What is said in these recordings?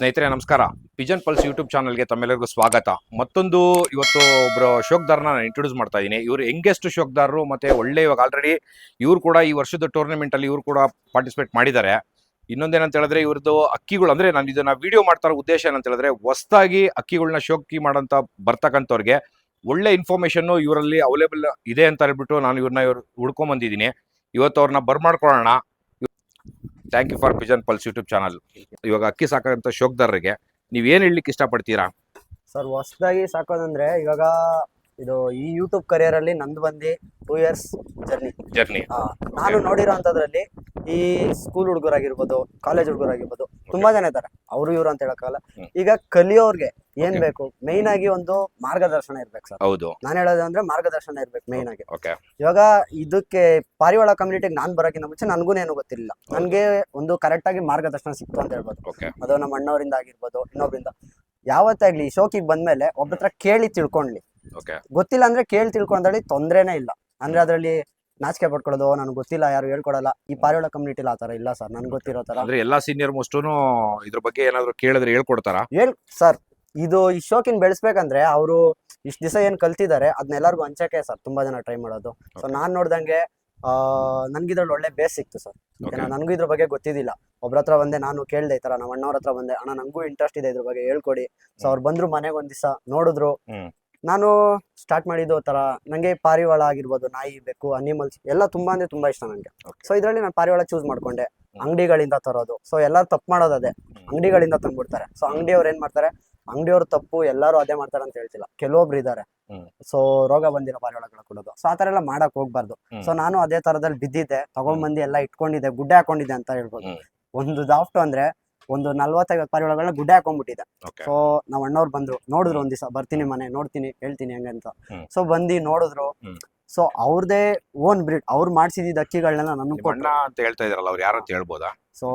ಸ್ನೇಹಿತರೆ, ನಮಸ್ಕಾರ. Pigeon pulse YouTube ಚಾನಲ್ಗೆ ತಮ್ಮೆಲ್ಲರಿಗೂ ಸ್ವಾಗತ. ಮತ್ತೊಂದು, ಇವತ್ತು ಒಬ್ಬರು ಶೋಕ್ದಾರ್ನ ನಾನು ಇಂಟ್ರೊಡ್ಯೂಸ್ ಮಾಡ್ತಾ ಇದ್ದೀನಿ. ಇವರು ಯಂಗೆಸ್ಟ್ ಶೋಕ್ದಾರರು ಮತ್ತೆ ಒಳ್ಳೆ ಇವಾಗ ಆಲ್ರೆಡಿ ಇವರು ಕೂಡ ಈ ವರ್ಷದ ಟೂರ್ನಮೆಂಟ್ ಅಲ್ಲಿ ಇವ್ರು ಕೂಡ ಪಾರ್ಟಿಸಿಪೇಟ್ ಮಾಡಿದ್ದಾರೆ. ಇನ್ನೊಂದೇನಂತ ಹೇಳಿದ್ರೆ, ಇವ್ರದ್ದು ಅಕ್ಕಿಗಳು, ಅಂದ್ರೆ ನಾನು ಇದನ್ನ ವಿಡಿಯೋ ಮಾಡ್ತಾರ ಉದ್ದೇಶ ಏನಂತ ಹೇಳಿದ್ರೆ, ಹೊಸದಾಗಿ ಅಕ್ಕಿಗಳನ್ನ ಶೋಕಿ ಮಾಡೋಂಥ ಬರ್ತಕ್ಕಂಥವ್ರಿಗೆ ಒಳ್ಳೆ ಇನ್ಫಾರ್ಮೇಶನ್ ಇವರಲ್ಲಿ ಅವೈಲೇಬಲ್ ಇದೆ ಅಂತ ಹೇಳ್ಬಿಟ್ಟು ನಾನು ಇವ್ರನ್ನ ಇವ್ರು ಹುಡ್ಕೊಂಡ್ ಬಂದಿದ್ದೀನಿ ಇವತ್ತು ಅವ್ರನ್ನ ಬರ್ಮಾಡ್ಕೊಳ್ಳೋಣ. Thank you for pigeon pulse YouTube channel ಇವಾಗ ಅಕ್ಕಿ ಸಾಕಂತ ಶೋಕ್ದಾರರಿಗೆ ನೀವ್ ಏನ್ ಹೇಳಲಿಕ್ಕೆ ಇಷ್ಟಪಡ್ತೀರಾ? ಸರ್ ಹೊಸದಾಗಿ ಸಾಕೋದಂದ್ರೆ ಇವಾಗ ಇದು ಈ ಯೂಟ್ಯೂಬ್ ಕರಿಯರ್ ಅಲ್ಲಿ ನಂದು ಬಂದು ಟೂ ಇಯರ್ಸ್ ಜರ್ನಿ ಜರ್ನಿ ನಾನು ನೋಡಿರೋ ಅಂತದ್ರಲ್ಲಿ ಈ ಸ್ಕೂಲ್ ಹುಡುಗರಾಗಿರ್ಬೋದು ಕಾಲೇಜ್ ಹುಡುಗರಾಗಿರ್ಬೋದು ತುಂಬಾ ಜನ ಇದ್ದಾರೆ. ಅವರು ಇವರು ಅಂತ ಹೇಳಕ್ಕಾಗಲ್ಲ. ಈಗ ಕಲಿಯೋರ್ಗೆ ಏನ್ ಬೇಕು? ಮೇನ್ ಆಗಿ ಒಂದು ಮಾರ್ಗದರ್ಶನ ಇರ್ಬೇಕು ಸರ್. ಹೌದು. ನಾನು ಹೇಳೋದು ಅಂದ್ರೆ ಮಾರ್ಗದರ್ಶನ ಇರ್ಬೇಕು ಮೇನ್ ಆಗಿ. ಓಕೆ ಇವಾಗ ಇದಕ್ಕೆ ಪಾರಿವಾಳ ಕಮ್ಯುನಿಟಿಗೆ ನಾನು ಬರೋಕ್ಕಿಂತ ಮುಂಚೆ ನನಗೂ ಏನು ಗೊತ್ತಿರಲಿಲ್ಲ. ನನಗೆ ಒಂದು ಕರೆಕ್ಟ್ ಆಗಿ ಮಾರ್ಗದರ್ಶನ ಸಿಕ್ತು ಅಂತ ಹೇಳ್ಬೋದು. ಅದು ನಮ್ಮ ಅಣ್ಣವರಿಂದ ಆಗಿರ್ಬೋದು ಇನ್ನೊಬ್ಬರಿಂದ ಯಾವತ್ತಾಗ್ಲಿ ಈ ಶೋಕಿಗೆ ಬಂದ್ಮೇಲೆ ಒಬ್ಬರ ಹತ್ರ ಕೇಳಿ ತಿಳ್ಕೊಂಡ್ಲಿ. ಗೊತ್ತಿಲ್ಲ ಅಂದ್ರೆ ಕೇಳಿ ತಿಳ್ಕೊಂಡಲ್ಲಿ ತೊಂದ್ರೆನೇ ಇಲ್ಲ. ಅಂದ್ರೆ ಅದರಲ್ಲಿ ನಾಚಿಕೆ ಪಡ್ಕೊಳ್ಳೋದು ನನಗೆ ಗೊತ್ತಿಲ್ಲ ಯಾರು ಹೇಳ್ಕೊಡಲ್ಲ. ಈ ಪಾರಿವಾಳ ಕಮ್ಯುನಿಟಿಲಿ ಆ ತರ ಇಲ್ಲ ಸರ್. ನನ್ಗೆ ಗೊತ್ತಿರೋ ತರ ಅಂದ್ರೆ ಎಲ್ಲಾ ಸೀನಿಯರ್ ಮೋಸ್ಟ್ ಇದ್ರ ಬಗ್ಗೆ ಏನಾದ್ರು ಕೇಳಿದ್ರೆ ಹೇಳ್ಕೊಡ್ತಾರ? ಹೇಳ್ ಸರ್ ಇದು ಈ ಶೋಕಿನ ಬೆಳೆಸ್ಬೇಕಂದ್ರೆ ಅವರು ಇಷ್ಟು ದಿವಸ ಏನು ಕಲ್ತಿದ್ದಾರೆ ಅದನ್ನೆಲ್ಲರಿಗೂ ಹಂಚಕ್ಕೆ ಸರ್ ತುಂಬಾ ಜನ ಟ್ರೈ ಮಾಡೋದು. ಸೊ. ನಾನ್ ನೋಡ್ದಂಗೆ ಆ ನನ್ಗಿದ್ರಲ್ಲಿ ಒಳ್ಳೆ ಬೇಸ್ ಸಿಕ್ತು ಸರ್. Okay. ನನಗೂ ಇದ್ರ ಬಗ್ಗೆ ಗೊತ್ತಿದ್ದಿಲ್ಲ. ಒಬ್ರ ಹತ್ರ ಬಂದೆ ನಾನು ಕೇಳ್ದೆ ಈ ತರ ನಮ್ಮ ಅಣ್ಣವ್ರ ಹತ್ರ ಬಂದೆ. ಅಣ್ಣ ನಂಗೂ ಇಂಟ್ರೆಸ್ಟ್ ಇದೆ ಇದ್ರ ಬಗ್ಗೆ ಹೇಳ್ಕೊಡಿ. ಸೊ ಅವ್ರು ಬಂದ್ರು ಮನೆಗೆ ಒಂದ್ ದಿವಸ ನೋಡಿದ್ರು. ನಾನು ಸ್ಟಾರ್ಟ್ ಮಾಡಿದ್ದು ತರ ನಂಗೆ ಪಾರಿವಾಳ ಆಗಿರ್ಬೋದು ನಾಯಿ ಬೆಕ್ಕು ಅನಿಮಲ್ಸ್ ಎಲ್ಲ ತುಂಬಾ ಅಂದ್ರೆ ತುಂಬಾ ಇಷ್ಟ ನಂಗೆ. Okay. ಸೊ ಇದ್ರಲ್ಲಿ ನಾನು ಪಾರಿವಾಳ ಚೂಸ್ ಮಾಡ್ಕೊಂಡೆ. ಅಂಗಡಿಗಳಿಂದ ತರೋದು. ಸೊ ಎಲ್ಲರೂ ತಪ್ಪು ಮಾಡೋದು ಅದೇ. ಅಂಗಡಿಗಳಿಂದ ತಂದ್ಬಿಡ್ತಾರೆ. ಸೊ ಅಂಗಡಿಯವ್ರು ಏನ್ ಮಾಡ್ತಾರೆ ಅಂಗಡಿಯವ್ರ ತಪ್ಪು ಎಲ್ಲರೂ ಅದೇ ಮಾಡ್ತಾರೆ ಅಂತ ಹೇಳ್ತಿಲ್ಲ. ಕೆಲವೊಬ್ರು ಇದ್ದಾರೆ. ಸೊ ರೋಗ ಬಂದಿರೋ ಪಾರಿವಾಳಗಳ ಕೊಡೋದು. ಸೊ ಆತರ ಎಲ್ಲ ಮಾಡಕ್ ಹೋಗ್ಬಾರ್ದು. ಸೊ ನಾನು ಅದೇ ತರದಲ್ಲಿ ಬಿದ್ದಿದ್ದೆ. ತಗೊಂಡ್ಬಂದು ಎಲ್ಲ ಇಟ್ಕೊಂಡಿದ್ದೆ. ಗುಡ್ಡೆ ಹಾಕೊಂಡಿದ್ದೆ ಅಂತ ಹೇಳ್ಬೋದು. ಒಂದು ದಾಫ್ಟ್ ಅಂದ್ರೆ ಒಂದು ನಲ್ವತ್ತೈವತ್ತು ಪಾರಿವಾಳಗಳನ್ನ ಗುಡ್ಡೆ ಹಾಕೊಂಡ್ಬಿಟ್ಟಿದೆ ಸೊ ನಾವ್ ಅಣ್ಣವ್ರು ಬಂದ್ರು. ನೋಡಿದ್ರು ಒಂದ್ ದಿವಸ ಬರ್ತೀನಿ ಮನೆ ನೋಡ್ತೀನಿ ಹೇಳ್ತೀನಿ ಹೆಂಗಂತ. ಸೊ ಬಂದು ನೋಡಿದ್ರು. ಸೊ ಅವ್ರದೇ ಓನ್ ಬ್ರೀಡ್ ಅವ್ರು ಮಾಡ್ಸಿದ ಅಕ್ಕಿಗಳನ್ನೆಲ್ಲ ನನ್ನ ಅಂತ ಹೇಳ್ತಾ ಇದ್ರಲ್ಲ ಅವ್ರು ಯಾರಂತ ಹೇಳ್ಬೋದಾ? ಸೊ